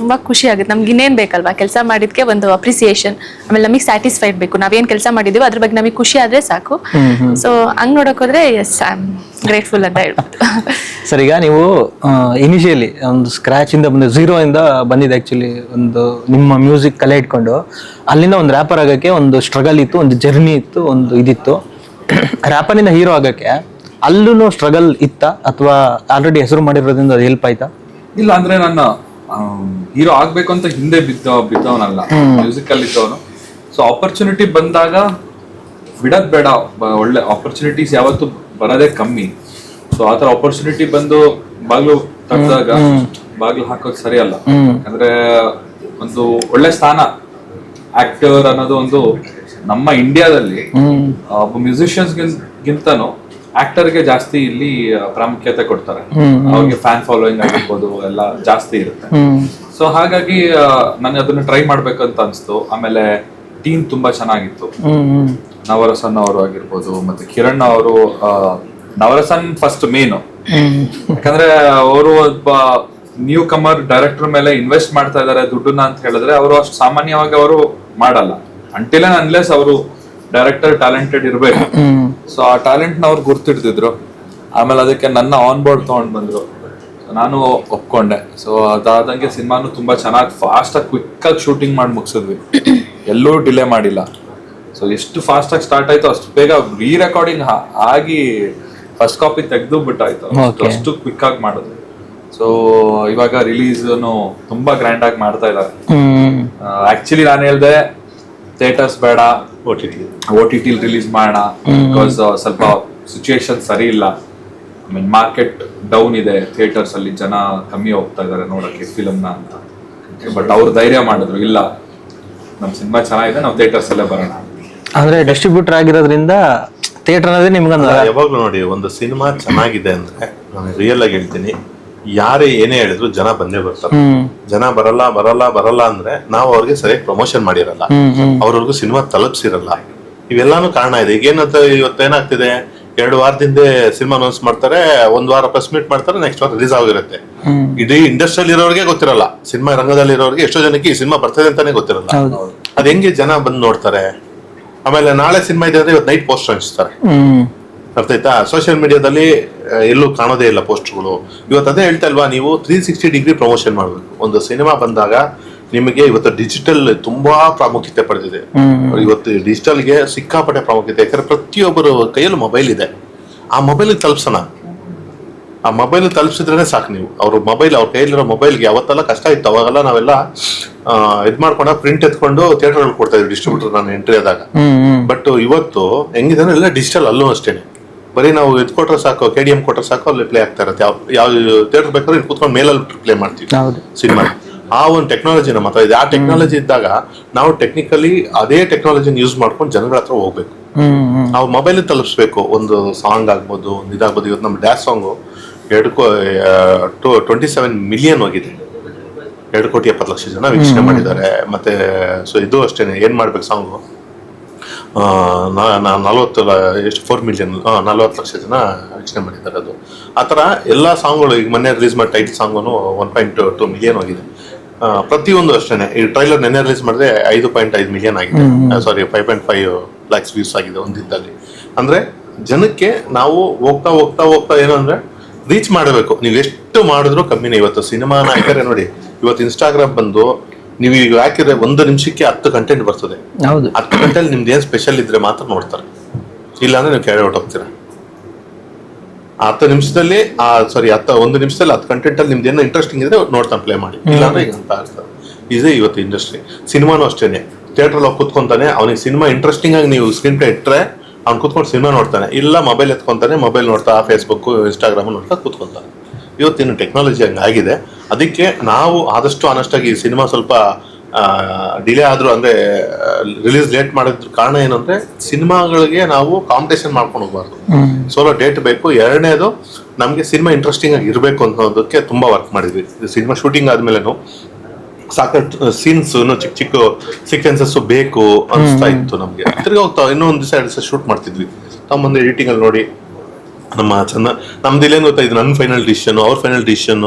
ತುಂಬಾ ಖುಷಿ ಆಗುತ್ತೆ. ನಮ್ಗೆ ಇನ್ನೇನ್ ಬೇಕಲ್ವಾ? ಕೆಲಸ ಮಾಡಿದ್ಕೆ ಒಂದು ಅಪ್ರಿಸಿಯೇಷನ್ ಆಮೇಲೆ ನಮಗೆ ಸ್ಯಾಟಿಸ್ಫೈಡ್ ಬೇಕು. ನಾವೇನ್ ಕೆಲಸ ಮಾಡಿದೀವೋ ಅದ್ರ ಬಗ್ಗೆ ನಮಗೆ ಖುಷಿ ಆದ್ರೆ ಸಾಕು. ಸೊ ಹಂಗ್ ನೋಡಕ್ ಹೋದ್ರೆ ಎಸ್ ಐ ಆಮ್ ಗ್ರೇಟ್ಫುಲ್ ಅಂತ ಹೇಳ್ಬೋದು
ಸರ್ ಈಗ ನೀವು ಇನಿಷಿಯಲಿ ಒಂದು ಸ್ಕ್ರಾಚ್ ಇಂದ ಬಂದು ಝೀರೋ ಇಂದ ಬಂದಿದೆ ಆಕ್ಚುಲಿ ಒಂದು ನಿಮ್ಮ ಮ್ಯೂಸಿಕ್ ಕಲೆ ಇಟ್ಕೊಂಡು. ಅಲ್ಲಿಂದ ಒಂದು ರ್ಯಾಪರ್ ಆಗಕ್ಕೆ ಒಂದು ಸ್ಟ್ರಗಲ್ ಇತ್ತು ಒಂದು ಜರ್ನಿ ಇತ್ತು ಒಂದು ಇದಿತ್ತು. ರ್ಯಾಪರ್ನಿಂದ ಹೀರೋ ಆಗಕ್ಕೆ ಅಲ್ಲೂ ಸ್ಟ್ರಗಲ್ ಇತ್ತ? ಅಥವಾ ಆಲ್ರೆಡಿ ಹೆಸರು ಮಾಡಿರೋದ್ರಿಂದ ಅದು ಹೆಲ್ಪ್ ಆಯ್ತಾ?
ಇಲ್ಲ ಅಂದ್ರೆ ನನ್ನ ಹೀರೋ ಆಗ್ಬೇಕು ಅಂತ ಹಿಂದೆ ಬಿದ್ದ ಬಿದ್ದವನಲ್ಲ ಮ್ಯೂಸಿಕ್ ಅಲ್ಲಿ ಇದ್ದವನು. ಸೊ ಆಪರ್ಚುನಿಟಿ ಬಂದಾಗ ಬಿಡದ್ ಬೇಡ ಒಳ್ಳೆ ಆಪರ್ಚುನಿಟೀಸ್ ಯಾವತ್ತು ಬರೋದೇ ಕಮ್ಮಿ. ಸೊ ಆತರ ಆಪರ್ಚುನಿಟಿ ಬಂದು ಬಾಗ್ಲು ತಗ್ದಾಗ ಬಾಗ್ಲು ಹಾಕೋದ್ ಸರಿ ಅಲ್ಲ. ಅಂದ್ರೆ ಒಂದು ಒಳ್ಳೆ ಸ್ಥಾನ ಆಕ್ಟರ್ ಅನ್ನೋದು ಒಂದು ನಮ್ಮ ಇಂಡಿಯಾದಲ್ಲಿ ಒಬ್ಬ ಮ್ಯೂಸಿಷಿಯನ್ಸ್ ಗಿಂತನೂ ಆಕ್ಟರ್ಗೆ ಜಾಸ್ತಿ ಇಲ್ಲಿ ಪ್ರಾಮುಖ್ಯತೆ ಕೊಡ್ತಾರೆ. ಅವ್ರಿಗೆ ಫ್ಯಾನ್ ಫಾಲೋಯಿಂಗ್ ಆಗಿರ್ಬೋದು ಎಲ್ಲ ಜಾಸ್ತಿ ಇರುತ್ತೆ. ಸೊ ಹಾಗಾಗಿ ನನಗೆ ಅದನ್ನ ಟ್ರೈ ಮಾಡ್ಬೇಕಂತ ಅನ್ಸ್ತು. ಆಮೇಲೆ ಟೀಮ್ ತುಂಬಾ ಚೆನ್ನಾಗಿತ್ತು. ನವರಸನ್ ಅವರು ಆಗಿರ್ಬೋದು ಮತ್ತೆ ಕಿರಣ್ ಅವರು ನವರಸನ್ ಫಸ್ಟ್ ಮೇನ್ ಯಾಕಂದ್ರೆ ಅವರು ಒಬ್ಬ ನ್ಯೂ ಕಮರ್ ಡೈರೆಕ್ಟರ್ ಮೇಲೆ ಇನ್ವೆಸ್ಟ್ ಮಾಡ್ತಾ ಇದಾರೆ ದುಡ್ಡನ್ನ ಅಂತ ಹೇಳಿದ್ರೆ ಅವರು ಅಷ್ಟು ಸಾಮಾನ್ಯವಾಗಿ ಅವರು ಮಾಡಲ್ಲ. ಅಂಟಿಲ್ ಅನ್ಲೆಸ್ ಅವರು ಡೈರೆಕ್ಟರ್ ಟ್ಯಾಲೆಂಟೆಡ್ ಇರ್ಬೇಕು. ಸೊ ಆ ಟ್ಯಾಲೆಂಟ್ನ ಅವ್ರು ಗುರ್ತಿಡ್ತಿದ್ರು. ಆಮೇಲೆ ಅದಕ್ಕೆ ನನ್ನ ಆನ್ ಬೋರ್ಡ್ ತಗೊಂಡ್ ಬಂದ್ರು. ನಾನು ಒಪ್ಕೊಂಡೆ. ಸೊ ಅದಾದಂಗೆ ಸಿನಿಮಾನು ತುಂಬಾ ಚೆನ್ನಾಗಿ ಫಾಸ್ಟ್ ಆಗಿ ಕ್ವಿಕ್ ಆಗಿ ಶೂಟಿಂಗ್ ಮಾಡಿ ಮುಗಿಸಿದ್ವಿ. ಎಲ್ಲೂ ಡಿಲೇ ಮಾಡಿಲ್ಲ. ಸೊ ಎಷ್ಟು ಫಾಸ್ಟ್ ಆಗಿ ಸ್ಟಾರ್ಟ್ ಆಯ್ತು ಅಷ್ಟು ಬೇಗ ರೀ ರೆಕಾರ್ಡಿಂಗ್ ಆಗಿ ಫಸ್ಟ್ ಕಾಪಿ ತೆಗೆದು ಬಿಟ್ಟಾಯ್ತು. ಅಷ್ಟು- ಕ್ವಿಕ್ ಆಗಿ ಮಾಡಿದ್ವಿ ಸೊ ಇವಾಗ ರಿಲೀಸ್ ತುಂಬಾ ಗ್ರ್ಯಾಂಡ್ ಆಗಿ ಮಾಡ್ತಾ ಇದ್ದಾರೆ. ಆಕ್ಚುಲಿ ನಾನು ಹೇಳ್ದೆ ಥಿಯೇಟರ್ಸ್ ಬೇಡ.
ಓ ಟಿ
ಟಿಲ್ ರಿಲೀಸ್ ಮಾಡೋಣ ಬಿಕಾಸ್ ಸ್ವಲ್ಪ ಸಿಚುಯೇಷನ್ ಸರಿ ಇಲ್ಲ. ಐ ಮೀನ್ ಮಾರ್ಕೆಟ್ ಡೌನ್ ಇದೆ ಥಿಯೇಟರ್ಸ್ ಅಲ್ಲಿ ಜನ ಕಮ್ಮಿ ಹೋಗ್ತಾ ಇದಾರೆ ನೋಡಕ್ಕೆ ಫಿಲಮ್ನ ಅಂತ. ಬಟ್ ಅವ್ರು ಧೈರ್ಯ ಮಾಡಿದ್ರು ಇಲ್ಲ ನಮ್ ಸಿನಿಮಾ ಚೆನ್ನಾಗಿದೆ ನಾವು ಥಿಯೇಟರ್ಸ್ ಅಲ್ಲೇ ಬರೋಣ.
ಅಂದ್ರೆ ಡಿಸ್ಟ್ರಿಬ್ಯೂಟರ್ ಆಗಿರೋದ್ರಿಂದ ಥಿಯೇಟರ್ ಅನ್ನೋದೇ ನಿಮ್ಗೊಂದು
ಯಾವಾಗ್ಲೂ ನೋಡಿ ಒಂದು ಸಿನಿಮಾ ಚೆನ್ನಾಗಿದೆ ಅಂದ್ರೆ ನಾನು ರಿಯಲ್ ಆಗಿ ಹೇಳ್ತೀನಿ ಯಾರೇ ಏನೇ ಹೇಳಿದ್ರು ಜನ ಬಂದೇ ಬರ್ತಾರೆ. ಜನ ಬರಲ್ಲ ಬರಲ್ಲ ಬರಲ್ಲ ಅಂದ್ರೆ ನಾವು ಅವ್ರಿಗೆ ಸರಿಯಾಗಿ ಪ್ರಮೋಷನ್ ಮಾಡಿರಲ್ಲ. ಅವ್ರವ್ರಿಗೂ ಸಿನಿಮಾ ತಲುಪಿಸಿರಲ್ಲ. ಇವೆಲ್ಲಾನು ಕಾರಣ ಇದೆ. ಈಗ ಏನಂತ ಇವತ್ತೇನಾಗ್ತಿದೆ? ಎರಡು ವಾರದಿಂದ ಸಿನಿಮಾ ಅನೌನ್ಸ್ ಮಾಡ್ತಾರೆ ಒಂದ್ ವಾರ ಪ್ರೆಸ್ ಮೀಟ್ ಮಾಡ್ತಾರೆ ನೆಕ್ಸ್ಟ್ ವಾರ ರಿಲೀಸ್ ಆಗಿರುತ್ತೆ ಇಡೀ ಇಂಡಸ್ಟ್ರಿಯಲ್ಲಿ ಇರೋರಿಗೆ ಗೊತ್ತಿರಲ್ಲ. ಸಿನಿಮಾ ರಂಗದಲ್ಲಿ ಇರೋರಿಗೆ ಎಷ್ಟೋ ಜನಕ್ಕೆ ಈ ಸಿನಿಮಾ ಬರ್ತದೆ ಅಂತಾನೆ ಗೊತ್ತಿರಲ್ಲ. ಅದ್ ಹೆಂಗೆ ಜನ ಬಂದು ನೋಡ್ತಾರೆ? ಆಮೇಲೆ ನಾಳೆ ಸಿನಿಮಾ ಇದೆ ಅಂದ್ರೆ ಇವತ್ತು ನೈಟ್ ಪೋಸ್ಟರ್ ಹಂಚ್ತಾರೆ ಅರ್ಥ ಆಯ್ತಾ ಸೋಷಿಯಲ್ ಮೀಡಿಯಾದಲ್ಲಿ ಎಲ್ಲೂ ಕಾಣೋದೇ ಇಲ್ಲ ಪೋಸ್ಟ್ಗಳು. ಇವತ್ತು ಅದೇ ಹೇಳ್ತಾ ಇಲ್ವಾ ನೀವು ತ್ರೀ ಸಿಕ್ಸ್ಟಿ ಡಿಗ್ರಿ ಪ್ರಮೋಷನ್ ಮಾಡಬೇಕು. ಒಂದು ಸಿನಿಮಾ ಬಂದಾಗ ನಿಮಗೆ ಇವತ್ತು ಡಿಜಿಟಲ್ ತುಂಬಾ ಪ್ರಾಮುಖ್ಯತೆ ಪಡೆದಿದೆ. ಇವತ್ತು ಡಿಜಿಟಲ್ಗೆ ಸಿಕ್ಕಾಪಟ್ಟೆ ಪ್ರಾಮುಖ್ಯತೆ. ಯಾಕಂದ್ರೆ ಪ್ರತಿಯೊಬ್ಬರು ಕೈಯಲ್ಲೂ ಮೊಬೈಲ್ ಇದೆ. ಆ ಮೊಬೈಲ್ ತಲುಪಿಸೋಣ. ಆ ಮೊಬೈಲ್ ತಲುಪಿಸಿದ್ರೆ ಸಾಕು ನೀವು. ಅವ್ರ ಮೊಬೈಲ್ ಅವ್ರ ಕೈಯಲ್ಲಿರೋ ಮೊಬೈಲ್ಗೆ ಯಾವತ್ತೆಲ್ಲ ಕಷ್ಟ ಇತ್ತು ಅವಾಗೆಲ್ಲ ನಾವೆಲ್ಲ ಇದು ಮಾಡ್ಕೊಂಡ ಪ್ರಿಂಟ್ ಎತ್ಕೊಂಡು ಥಿಯೇಟರ್ ಕೊಡ್ತಾ ಇದ್ವಿ ಡಿಸ್ಟ್ರಿಬ್ಯೂಟರ್ ನಾನು ಎಂಟ್ರಿ ಆದಾಗ. ಬಟ್ ಇವತ್ತು ಹೆಂಗಿದೆ ಅಂದ್ರೆ ಎಲ್ಲ ಡಿಜಿಟಲ್ ಅಲ್ಲೂ ಅಷ್ಟೇನೆ. ಬರೀ ನಾವು ಇದು ಕೊಟ್ರೆ ಸಾಕು ಕೆ ಡಿ ಎಂ ಕೊಟ್ರೆ ಸಾಕು ಅಲ್ಲಿ ಪ್ಲೇ ಆಗ್ತಾ ಇರುತ್ತೆ. ಯಾವ ಯಾವ ಥಿಯೇಟರ್ ಬೇಕಾದ್ರೆ ಕೂತ್ಕೊಂಡು ಮೇಲಲ್ಲಿ ಪ್ಲೇ ಮಾಡ್ತೀವಿ. ಸಿನಿಮಾ ಆ ಒಂದು ಟೆಕ್ನಾಲಜಿ ನಮ್ಮ ಹತ್ರ ಇದೆ. ಆ ಟೆಕ್ನಾಲಜಿ ಇದ್ದಾಗ ನಾವು ಟೆಕ್ನಿಕಲಿ ಅದೇ ಟೆಕ್ನಾಲಜಿನ ಯೂಸ್ ಮಾಡ್ಕೊಂಡು ಜನಗಳ ಹತ್ರ ಹೋಗ್ಬೇಕು. ನಾವು ಮೊಬೈಲ್ ತಲುಪಿಸ್ಬೇಕು. ಒಂದು ಸಾಂಗ್ ಆಗ್ಬೋದು ಒಂದು ಇದಾಗ್ಬೋದು. ಇವತ್ತು ನಮ್ಮ ಡ್ಯಾನ್ಸ್ ಸಾಂಗು ಎರಡು ಕೋ ಟು ಟ್ವೆಂಟಿ ಸೆವೆನ್ ಮಿಲಿಯನ್ ಹೋಗಿದೆ. ಎರಡು ಕೋಟಿ ಎಪ್ಪತ್ತು ಲಕ್ಷ ಜನ ವೀಕ್ಷಣೆ ಮಾಡಿದ್ದಾರೆ. ಮತ್ತೆ ಸೊ ಇದು ಅಷ್ಟೇ ಏನ್ ಮಾಡ್ಬೇಕು ಸಾಂಗು ನಲವತ್ತು ಎಷ್ಟು ಫೋರ್ ಮಿಲಿಯನ್ ನಲವತ್ತು ಲಕ್ಷ ಜನ ವೀಕ್ಷಣೆ ಮಾಡಿದ್ದಾರೆ ಅದು. ಆ ಥರ ಎಲ್ಲ ಸಾಂಗ್ಗಳು ಈಗ ಮೊನ್ನೆ ರಿಲೀಸ್ ಮಾಡಿ title song one point two million ಹೋಗಿದೆ ಪ್ರತಿಯೊಂದು ಅಷ್ಟೇನೆ. ಈ ಟ್ರೈಲರ್ ನೆನ್ನೆ ರಿಲೀಸ್ ಮಾಡಿದ್ರೆ ಐದು ಪಾಯಿಂಟ್ ಐದು ಮಿಲಿಯನ್ ಆಗಿದೆ. Sorry five point five lakhs views ಆಗಿದೆ ಒಂದಿದ್ದಲ್ಲಿ. ಅಂದರೆ ಅಂದ್ರೆ ಜನಕ್ಕೆ ನಾವು ಹೋಗ್ತಾ ಹೋಗ್ತಾ ಹೋಗ್ತಾ ಏನಂದ್ರೆ ರೀಚ್ ಮಾಡಬೇಕು. ನೀವು ಎಷ್ಟು ಮಾಡಿದ್ರು ಕಮ್ಮಿನೇ. ಇವತ್ತು ಸಿನಿಮಾನ ಯಾಕಂದ್ರೆ ನೋಡಿ. ಇವತ್ತು ಇನ್ಸ್ಟಾಗ್ರಾಮ್ ಬಂದು ನೀವು ಈಗ ಹಾಕಿದ್ರೆ ಒಂದು ನಿಮಿಷಕ್ಕೆ ಹತ್ತು ಕಂಟೆಂಟ್ ಬರ್ತದೆ.
ಹೌದು.
ಹತ್ತು ಗಂಟೆಲಿ ನಿಮ್ದು ಏನ್ ಸ್ಪೆಷಲ್ ಇದ್ರೆ ಮಾತ್ರ ನೋಡ್ತಾರೆ. ಇಲ್ಲಾಂದ್ರೆ ನೀವು ಕೆಳಗೆ ಹೊಟ್ಟೋಗ್ತೀರಾ ಆ ಹತ್ತು ನಿಮಿಷದಲ್ಲಿ ಆ ಸಾರಿ ಹತ್ತು ಒಂದು ನಿಮಿಷದಲ್ಲಿ ಹತ್ತು ಕಂಟೆಂಟ್ ಅಲ್ಲಿ ನಿಮ್ದು ಏನೋ ಇಂಟ್ರೆಸ್ಟಿಂಗ್ ಇದ್ರೆ ನೋಡ್ತಾನೆ ಪ್ಲೇ ಮಾಡಿ. ಇಲ್ಲಾಂದ್ರೆ ಈಗ ಅಂತ ಆಗ್ತದೆ ಇದೇ ಇವತ್ತು ಇಂಡಸ್ಟ್ರಿ ಸಿನಿಮಾನು ಅಷ್ಟೇನೆ. ಥಿಯೇಟರ್ ಹೋಗಿ ಕುತ್ಕೊಂತಾನೆ ಅವನಿಗೆ ಸಿನಿಮಾ ಇಂಟ್ರೆಸ್ಟಿಂಗ್ ಆಗಿ ನೀವು ಸ್ಕ್ರೀನ್ ಪ್ಲೇ ಇಟ್ಟರೆ ಅವ್ನು ಕೂತ್ಕೊಂಡು ಸಿನಿಮಾ ನೋಡ್ತಾನೆ. ಇಲ್ಲ ಮೊಬೈಲ್ ಎತ್ಕೊಂತಾನೆ ಮೊಬೈಲ್ ನೋಡ್ತಾ ಫೇಸ್ಬುಕ್ ಇನ್ಸ್ಟಾಗ್ರಾಮ್ ನೋಡ್ತಾ ಕೂತ್ಕೊಂತಾನೆ. ಇವತ್ತಿನ ಟೆಕ್ನಾಲಜಿ ಆಗಿದೆ. ಅದಕ್ಕೆ ನಾವು ಆದಷ್ಟು ಅನಷ್ಟಾಗಿ ಈ ಸಿನಿಮಾ ಸ್ವಲ್ಪ ಡಿಲೇ ಆದರೂ ಅಂದ್ರೆ ರಿಲೀಸ್ ಲೇಟ್ ಮಾಡಿದ್ರ ಕಾರಣ ಏನು ಅಂದರೆ ಸಿನಿಮಾಗಳಿಗೆ ನಾವು ಕಾಂಪಿಟೇಷನ್ ಮಾಡ್ಕೊಂಡು ಹೋಗ್ಬಾರ್ದು. ಸೋಲೋ ಡೇಟ್ ಬೇಕು. ಎರಡನೇದು ನಮಗೆ ಸಿನಿಮಾ ಇಂಟ್ರೆಸ್ಟಿಂಗ್ ಆಗಿ ಇರಬೇಕು ಅನ್ನೋದಕ್ಕೆ ತುಂಬಾ ವರ್ಕ್ ಮಾಡಿದ್ವಿ. ಸಿನಿಮಾ ಶೂಟಿಂಗ್ ಆದಮೇಲೆ ಸಾಕಷ್ಟು ಸೀನ್ಸ್ ಚಿಕ್ಕ ಚಿಕ್ಕ ಸೀಕ್ವೆನ್ಸಸ್ ಬೇಕು ಅನಿಸ್ತಾ ಇತ್ತು ನಮಗೆ. ತಿರ್ಗಿ ಹೋಗ್ತಾ ಇನ್ನೊಂದು ಒಂದ್ ದಿವಸ ಎರಡು ದಿವಸ ಶೂಟ್ ಮಾಡ್ತಿದ್ವಿ. ತಮ್ಮೊಂದು ಎಡಿಟಿಂಗ್ ಅಲ್ಲಿ ನೋಡಿ ನಮ್ಮ ಚೆನ್ನ ನಮ್ದು ಇಲ್ಲೇನು ಗೊತ್ತಾ, ಇದು ನನ್ನ ಫೈನಲ್ ಡಿಸಿಷನ್ ಅವ್ರ ಫೈನಲ್ ಡಿಸಿಷನ್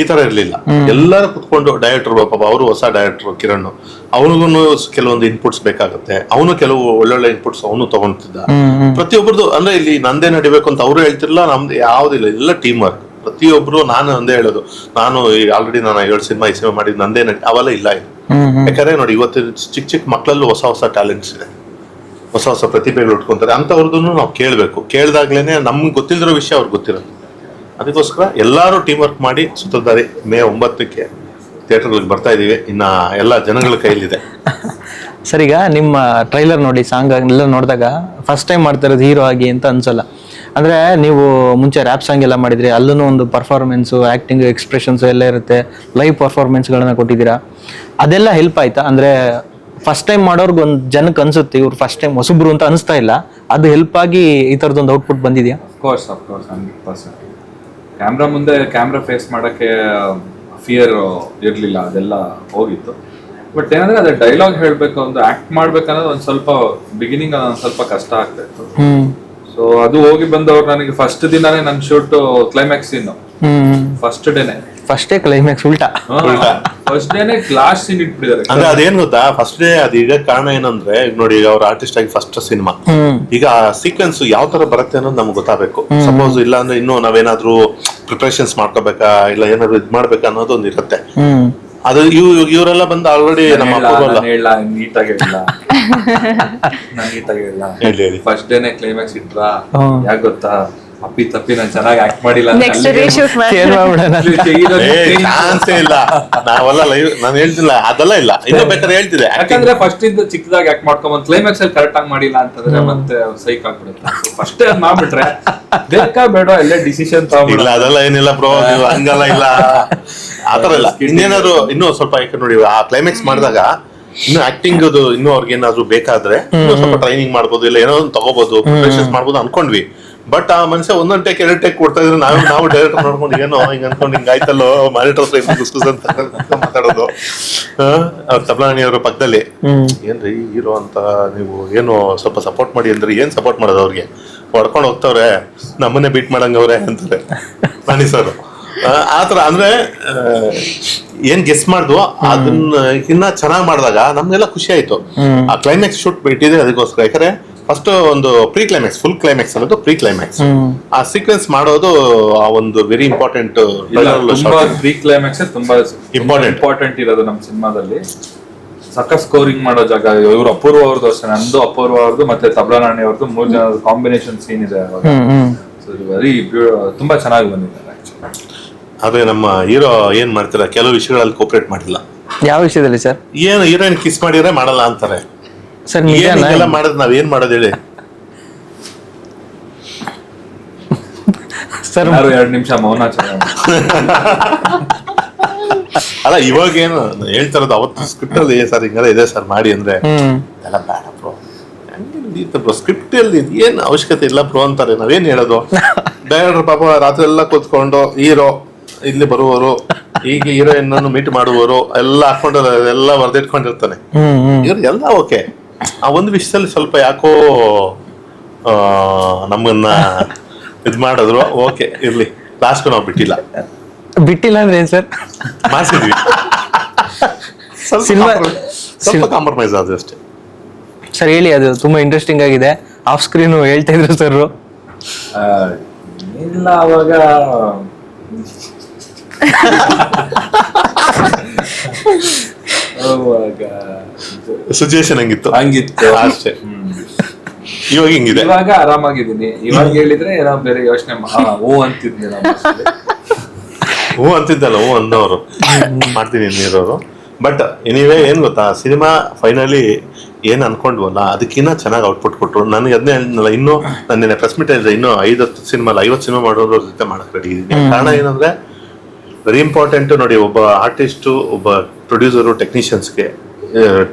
ಈ ತರ ಇರ್ಲಿಲ್ಲ. ಎಲ್ಲರೂ ಕುತ್ಕೊಂಡು ಡೈರೆಕ್ಟರ್ ಪಾಪ ಅವರು ಹೊಸ ಡೈರೆಕ್ಟರ್ ಕಿರಣ್. ಅವನಿಗೂ ಕೆಲವೊಂದು ಇನ್ಪುಟ್ಸ್ ಬೇಕಾಗುತ್ತೆ. ಅವನು ಕೆಲವು ಒಳ್ಳೊಳ್ಳೆ ಇನ್ಪುಟ್ಸ್ ಅವನು ತಗೊಂತಿದ್ದ. ಪ್ರತಿಯೊಬ್ಬರದು ಅಂದ್ರೆ ಇಲ್ಲಿ ನಂದೇ ನಡಿಬೇಕು ಅಂತ ಅವರು ಹೇಳ್ತಿರ್ಲಿಲ್ಲ, ನಮ್ದು ಯಾವ್ದಿಲ್ಲ ಎಲ್ಲ ಟೀಮ್ ವರ್ಕ್ ಪ್ರತಿಯೊಬ್ರು ನಾನು ಒಂದೇ ಹೇಳೋದು. ನಾನು ಆಲ್ರೆಡಿ ನಾನು ಏಳು ಸಿನಿಮಾ ಈ ಸಿನಿಮಾ ಮಾಡಿದ್ ನಂದೇ ನಡಿ ಅವೆಲ್ಲ ಇಲ್ಲ ಯಾಕಂದ್ರೆ ನೋಡಿ ಇವತ್ತು ಚಿಕ್ಕ ಚಿಕ್ಕ ಮಕ್ಕಳಲ್ಲೂ ಹೊಸ ಹೊಸ ಟ್ಯಾಲೆಂಟ್ಸ್ ಇದೆ. ಹೊಸ ಹೊಸ ಪ್ರತಿಭೆಗಳು ಉಟ್ಕೊಂತಾರೆ ಅಂಥವ್ರದ್ದು ನಾವು ಕೇಳಬೇಕು. ಕೇಳಿದಾಗ್ಲೇ ನಮ್ಗೆ ಗೊತ್ತಿಲ್ಲದಿರೋ ವಿಷಯ ಅವ್ರಿಗೆ ಗೊತ್ತಿರೋದು ಅದಕ್ಕೋಸ್ಕರ ಎಲ್ಲರೂ ಟೀಮ್ ವರ್ಕ್ ಮಾಡಿ ಸುತ್ತದಾರಿ ಮೇ ಒಂಬತ್ತಕ್ಕೆ ಥಿಯೇಟರ್ಗಳಿಗೆ ಬರ್ತಾ ಇದ್ದೀವಿ ಇನ್ನು ಎಲ್ಲ ಜನಗಳ ಕೈಲಿದೆ
ಸರ್, ಈಗ ನಿಮ್ಮ ಟ್ರೈಲರ್ ನೋಡಿ ಸಾಂಗ್ ಎಲ್ಲ ನೋಡಿದಾಗ ಫಸ್ಟ್ ಟೈಮ್ ಮಾಡ್ತಾ ಇರೋದು ಹೀರೋ ಆಗಿ ಅಂತ ಅನ್ಸಲ್ಲ. ಅಂದರೆ ನೀವು ಮುಂಚೆ ರ್ಯಾಪ್ ಸಾಂಗ್ ಎಲ್ಲ ಮಾಡಿದ್ರಿ ಅಲ್ಲೂ ಒಂದು ಪರ್ಫಾರ್ಮೆನ್ಸು ಆ್ಯಕ್ಟಿಂಗ್ ಎಕ್ಸ್ಪ್ರೆಷನ್ಸು ಎಲ್ಲ ಇರುತ್ತೆ. ಲೈವ್ ಪರ್ಫಾರ್ಮೆನ್ಸ್ಗಳನ್ನ ಕೊಟ್ಟಿದ್ದೀರಾ. ಅದೆಲ್ಲ ಹೆಲ್ಪ್ ಆಯ್ತಾ? ಅಂದ್ರೆ ಫಸ್ಟ್ ಟೈಮ್ ಮಾಡೋರ್ಗೆ ಒಂದು ಜನಕ್ಕೆ ಅನ್ಸುತ್ತೆ ಇವ್ರು ಫಸ್ಟ್ ಟೈಮ್ ಹೊಸಬ್ರು ಅಂತ ಅನಿಸ್ತಾ ಇಲ್ಲ. ಅದು ಹೆಲ್ಪ್ ಆಗಿ ಈ ಥರದೊಂದು ಔಟ್ಪುಟ್ ಬಂದಿದೆಯಾ?
Course of course hundred percent camera ಮುಂದೆ ಕ್ಯಾಮ್ರಾ ಫೇಸ್ ಮಾಡೋಕ್ಕೆ ಫಿಯರ್ ಇರಲಿಲ್ಲ ಅದೆಲ್ಲ ಹೋಗಿತ್ತು. ಬಟ್ ಏನಂದ್ರೆ ಅದೇ ಡೈಲಾಗ್ ಹೇಳಬೇಕು ಒಂದು ಆಕ್ಟ್ ಮಾಡ್ಬೇಕನ್ನೋದು ಒಂದು ಸ್ವಲ್ಪ ಬಿಗಿನಿಂಗ್ ಒಂದು ಸ್ವಲ್ಪ ಕಷ್ಟ ಆಗ್ತಾ ಇತ್ತು
ಹ್ಮ್.
ಸೊ ಅದು ಹೋಗಿ ಬಂದವ್ರು ನನಗೆ ಫಸ್ಟ್ ದಿನಾನೇ ನನ್ನ ಶೂಟ್ ಕ್ಲೈಮ್ಯಾಕ್ಸ್
ಇನ್ನು
ಫಸ್ಟ್ ಡೇನೆ
ಫಸ್ಟೇ ಕ್ಲೈಮ್ಯಾಕ್ಸ್ ಉಲ್ಟಾ.
ಫಸ್ಟ್ ಡೇನೆ ಕ್ಲಾಸ್ ಸೀನ್ ಇಟ್ಬಿಟ್ಟಿದ್ದಾರೆ.
ಅಂದ್ರೆ ಅದೇನ್ ಗೊತ್ತಾ? ಫಸ್ಟ್ ಡೇ ಅದು ಈಗ ಕಾರಣ ಏನಂದ್ರೆ ಈಗ ನೋಡಿ ಈಗ ಅವ್ರ ಆರ್ಟಿಸ್ಟ್ ಆಗಿ ಫಸ್ಟ್ ಸಿನಿಮಾ ಈಗ ಸೀಕ್ವೆನ್ಸ್ ಯಾವ ತರ ಬರುತ್ತೆ ಅನ್ನೋದು ನಮ್ಗೆ ಗೊತ್ತಾಗಬೇಕು. ಸಪೋಸ್ ಇಲ್ಲ ಅಂದ್ರೆ ಇನ್ನು ನಾವೇನಾದ್ರೂ ಪ್ರಿಪರೇಷನ್ಸ್ ಮಾಡ್ಕೋಬೇಕಾ ಇಲ್ಲ ಏನಾದ್ರು ಇದ್ ಮಾಡ್ಬೇಕಾ ಅನ್ನೋದು ಒಂದು ಇರುತ್ತೆ ಅದು ಇವ್ ಇವರೆಲ್ಲ ಬಂದು ಆಲ್ರೆಡಿ ನಮ್ಮ
ಹೇಳ ನೀಟಾಗಿ ಹೇಳ ನೀಟಾಗಿ ಹೇಳ
ಹೇಳಿ. ಹೇಳಿ
ಫಸ್ಟ್ ಡೇನೇ ಕ್ಲೈಮ್ಯಾಕ್ಸ್ ಇಟ್ರಾ. ಯಾಕೆ ಗೊತ್ತಾ? ಅಪ್ಪಿ ತಪ್ಪಿ ನಾನು ಚೆನ್ನಾಗಿ ಆಕ್ಟ್ ಮಾಡಿಲ್ಲ. ಅಂತ
ನೆಕ್ಸ್ಟ್
ಅಲ್ಲಿಗೆ
ರೀಶೂಟ್ ಮಾಡಿ
ಏನ್? ಮಾಡ್ಬಿಡೋಣ
ಅಲ್ಲಿ ತೆಗಿಯೋದು change.
ಚಾನ್ಸೇ ಇಲ್ಲ. ನಾವೆಲ್ಲ ಲೈವ್ ನಾನು ಹೇಳ್ತಿಲ್ಲ ಅದೆಲ್ಲ ಇಲ್ಲ. ಇನ್ನೂ ಬೇಕಾದ್ರೆ ಹೇಳ್ತಿದೆ
ಯಾಕಂದ್ರೆ ಫಸ್ಟ್ ಇಂದ ಚಿಕ್ಕದಾಗಿ ಆಕ್ಟ್ ಮಾಡ್ಕೊಂಡ್ ಕ್ಲೈಮ್ಯಾಕ್ಸ್ ಅಲ್ಲಿ ಕರೆಕ್ಟ್ ಆಗಿ ಮಾಡಿಲ್ಲ ಅಂತಂದ್ರೆ ಮತ್ತೆ ಸೈಕ್ ಆಗ್ಬಿಡುತ್ತೆ. ಫಸ್ಟ್ ಅದ್ ಮಾಡ್ಬಿಟ್ರೆ ಬೇಕಾ ಬೇಡ ಎಲ್ಲ ಡಿಸಿಷನ್
ಇಲ್ಲ
ತಗೊಂಡ್ಬಿಡ
ಅದೆಲ್ಲ ಏನಿಲ್ಲ ಬ್ರೋ ಹಂಗಲ್ಲ ಇಲ್ಲ. ಆತರ ಇಲ್ಲ. ಇನ್ನೇನಾದ್ರು ಇನ್ನೂ ಸ್ವಲ್ಪ ಯಾಕೆ ನೋಡಿ ಆ ಕ್ಲೈಮ್ಯಾಕ್ಸ್ ಮಾಡಿದಾಗ ಇನ್ನು ಆಕ್ಟಿಂಗ್ ಅದು ಇನ್ನೂ ಅವ್ರಿಗೆ ಏನಾದ್ರು ಬೇಕಾದ್ರೆ ಇನ್ನೂ ಸ್ವಲ್ಪ ಟ್ರೈನಿಂಗ್ ಮಾಡ್ಬೋದು ಇಲ್ಲ ಏನೋ ಒಂದು ತಗೋಬಹುದು ಪ್ರಿಪರೇಷನ್ಸ್ ಮಾಡ್ಬೋದು ಅನ್ಕೊಂಡ್ವಿ. ಬಟ್ ಆ ಮನುಷ್ಯ ಒಂದೊಂದು ಟೇಕ್ ಎರಡು ಟೇಕ್ ಕೊಡ್ತಾ ಇದ್ರೆ ನಾವು ನಾವು ಡೈರೆಕ್ಟರ್ ನೋಡ್ಕೊಂಡು ಏನೋ ಹಿಂಗ್ ಅನ್ಕೊಂಡು ಹಿಂಗ್ ಆಯ್ತಲ್ಲೋ ಮಾನಿಟರ್ ಗುಸ್ಗುಸ್ ಅಂತ ಮಾತಾಡೋದು. ಅವ್ರ ತಬ್ಲಾಣಿ ಅವ್ರ ಪಕ್ಕದಲ್ಲಿ. ಏನ್ರಿ ಹೀರೋ ಅಂತ ನೀವು ಏನು ಸ್ವಲ್ಪ ಸಪೋರ್ಟ್ ಮಾಡಿ ಅಂದ್ರೆ ಏನ್ ಸಪೋರ್ಟ್ ಮಾಡೋದು ಅವ್ರಿಗೆ? ಹೊಡ್ಕೊಂಡು ಹೋಗ್ತವ್ರೆ ನಮ್ಮನ್ನೇ ಬೀಟ್ ಮಾಡಂಗವ್ರೆ ಅಂತಾರೆ. ನಾನಿ ಸರ್ ಆತರ ಅಂದ್ರೆ ಏನ್ ಗೆಸ್ ಮಾಡ್ದು ಅದನ್ನ ಇನ್ನ ಚೆನ್ನಾಗಿ ಮಾಡಿದಾಗ ನಮ್ಗೆಲ್ಲ ಖುಷಿ ಆಯ್ತು. ಆ ಕ್ಲೈಮ್ಯಾಕ್ಸ್ ಶೂಟ್ ಬಿಟ್ಟಿದೆ ಅದಕ್ಕೋಸ್ಕರ. ಯಾಕಂದ್ರೆ ಫಸ್ಟ್ ಒಂದು ಪ್ರೀ ಕ್ಲೈಮ್ಯಾಕ್ಸ್ ಫುಲ್ ಕ್ಲೈಮ್ಯಾಕ್ಸ್ ಅನ್ನೋದು ಪ್ರೀ ಕ್ಲೈಮ್ಯಾಕ್ಸ್ ಆ ಸೀಕ್ವೆನ್ಸ್ ಮಾಡೋದು ಆ ಒಂದು ವೆರಿ ಇಂಪಾರ್ಟೆಂಟ್
ತುಂಬಾ ಪ್ರೀ ಕ್ಲೈಮ್ಯಾಕ್ಸ್ ತುಂಬಾ
ಇಂಪಾರ್ಟೆಂಟ್
ಇಂಪಾರ್ಟೆಂಟ್ ಇರೋದು ನಮ್ಮ ಸಿನಿಮಾದಲ್ಲಿ. ಸಕ್ಕ ಸ್ಕೋರಿಂಗ್ ಮಾಡೋ ಜಾಗ ಇವ್ರು ಅಪೂರ್ವ ಅವ್ರದ್ದು ಅಷ್ಟೇ ನಂದು ಅಪೂರ್ವ ಅವ್ರದ್ದು ಮತ್ತೆ ತಬ್ಲಾ ನಾಣಿ ಅವ್ರದ್ದು ಮೂರ್ ಜನ ಕಾಂಬಿನೇಷನ್ ಸೀನ್ ಇದೆ ವೆರಿ ತುಂಬಾ ಚೆನ್ನಾಗಿ ಬಂದಿದೆ ಅದೇ
ಆದ್ರೆ ನಮ್ಮ ಹೀರೋ ಏನ್ ಮಾಡ್ತೀರಾ? ಕೆಲವು ವಿಷಯಗಳಲ್ಲಿ ಕೋಪರೇಟ್ ಮಾಡಿಲ್ಲ.
ಯಾವ ವಿಷಯದಲ್ಲಿ ಸರ್
ಏನು ಹೀರೋಯಿನ್ ಕಿಸ್ ಮಾಡಿದ್ರೆ ಮಾಡಲ್ಲ ಅಂತಾರೆ.
ಸರ್
ಏನ್ ಮಾಡೋದು ನಾವ್ ಏನ್ ಮಾಡೋದು ಹೇಳಿ?
ಸರ್
ಎರಡು ಎರಡ್ ನಿಮಿಷ ಮೌನ ಚೆನ್ನಾಗಿ
ಅಲ್ಲ ಇವಾಗ ಏನು ಹೇಳ್ತಾರದು ಅವತ್ತು ಸ್ಕ್ರಿಪ್ಟ್ ಅಲ್ಲಿ ಸರ್ ಹಿಂಗೆಲ್ಲ ಇದೆ ಸರ್ ಮಾಡಿ ಅಂದ್ರೆ. ಎಲ್ಲ ಬೇಡ ಬ್ರೋ ಬ್ರೋ ಸ್ಕ್ರಿಪ್ಟ್ ಅಲ್ಲಿ ಏನ್ ಅವಶ್ಯಕತೆ ಇಲ್ಲ ಬ್ರೋ ಅಂತಾರೆ ನಾವೇನ್ ಹೇಳೋದು? ಡೈರೆಕ್ಟರ್ ಪಾಪ ರಾತ್ರಿ ಎಲ್ಲ ಕೂತ್ಕೊಂಡು ಹೀರೋ ಇಲ್ಲಿ ಬರುವವರು ಈಗ ಹೀರೋಯಿನ್ ಮೀಟ್ ಮಾಡುವವರು ಎಲ್ಲ ಹಾಕೊಂಡು ಎಲ್ಲ ಬರ್ದಿಟ್ಕೊಂಡಿರ್ತಾನೆ. ಇವ್ರು ಎಲ್ಲ ಓಕೆ ಆ ಒಂದು ವಿಷಯದಲ್ಲಿ ಸ್ವಲ್ಪ ಯಾಕೋ ನಮ್ಮನ್ನ ಇದು ಮಾಡಿದ್ರು. ಓಕೆ ಇರ್ಲಿ. ಲಾಸ್ಟ್ ನಾವು ಬಿಟ್ಟಿಲ್ಲ.
ಬಿಟ್ಟಿಲ್ಲ ಅಂದ್ರೆ ಏನ್ ಸರ್?
ಮಾಡ್ಸಿದ್ವಿ. ಸ್ವಲ್ಪ
ಸಿನಿಮಾ-
compromise- ಸ್ವಲ್ಪ ಕಾಂಪ್ರಮೈಸ್ ಆದ್ರೆ ಅಷ್ಟೇ.
ಸರ್ ಹೇಳಿ ಅದು ತುಂಬಾ ಇಂಟ್ರೆಸ್ಟಿಂಗ್ ಆಗಿದೆ. ಆಫ್ ಸ್ಕ್ರೀನ್ ಹೇಳ್ತಾ ಇದ್ರು ಸರ್
ಇಲ್ಲ ಅವಾಗ ಅವಾಗ
ಸಿಚುವೇಶನ್ ಹಂಗಿತ್ತು.
ಹಂಗಿತ್ತು
ಅಷ್ಟೇ. ಇವಾಗ ಹಿಂಗಿದೆ?
ಇವಾಗ ಆರಾಮಾಗಿದ್ದೀನಿ. ಇವಾಗ ಹೇಳಿದ್ರೆ ಏನೋ ಬೇರೆ ಯೋಚನೆ ಹೂ ಅಂತಿದ್ನಿ ನಾನು.
ಹ್ಞೂ ಅಂತಿದ್ದಲ್ಲ ಹ್ಞೂ ಅನ್ನೋರು. ಮಾಡ್ತೀನಿ ನೀರವರು ಬಟ್ ಎನಿವೇ ಏನ್ ಗೊತ್ತಾ? ಸಿನಿಮಾ ಫೈನಲಿ ಏನ್ ಅನ್ಕೊಂಡ್ವಲ್ಲ ಅದಕ್ಕಿಂತ ಚೆನ್ನಾಗಿ ಔಟ್ಪುಟ್ ಕೊಟ್ಟರು ನನಗೆ ಅದನ್ನೇ ಹೇಳಿದ್ನಲ್ಲ ಇನ್ನು ನನ್ನ ಪ್ರೆಸ್ ಮೀಟ್ ಹೇಳಿದ್ರೆ ಇನ್ನೂ ಐವತ್ತು ಸಿನಿಮಾ ಐವತ್ತು ಸಿನಿಮಾ ಮಾಡೋದ್ರ ಜೊತೆ ಮಾಡಕ್ ರೆಡಿ ಇದ್ದೀನಿ. ಕಾರಣ ಏನಂದ್ರೆ ವೆರಿ ಇಂಪಾರ್ಟೆಂಟ್ ನೋಡಿ ಒಬ್ಬ ಆರ್ಟಿಸ್ಟು ಒಬ್ಬ ಪ್ರೊಡ್ಯೂಸರು ಟೆಕ್ನಿಷಿಯನ್ಸ್ಗೆ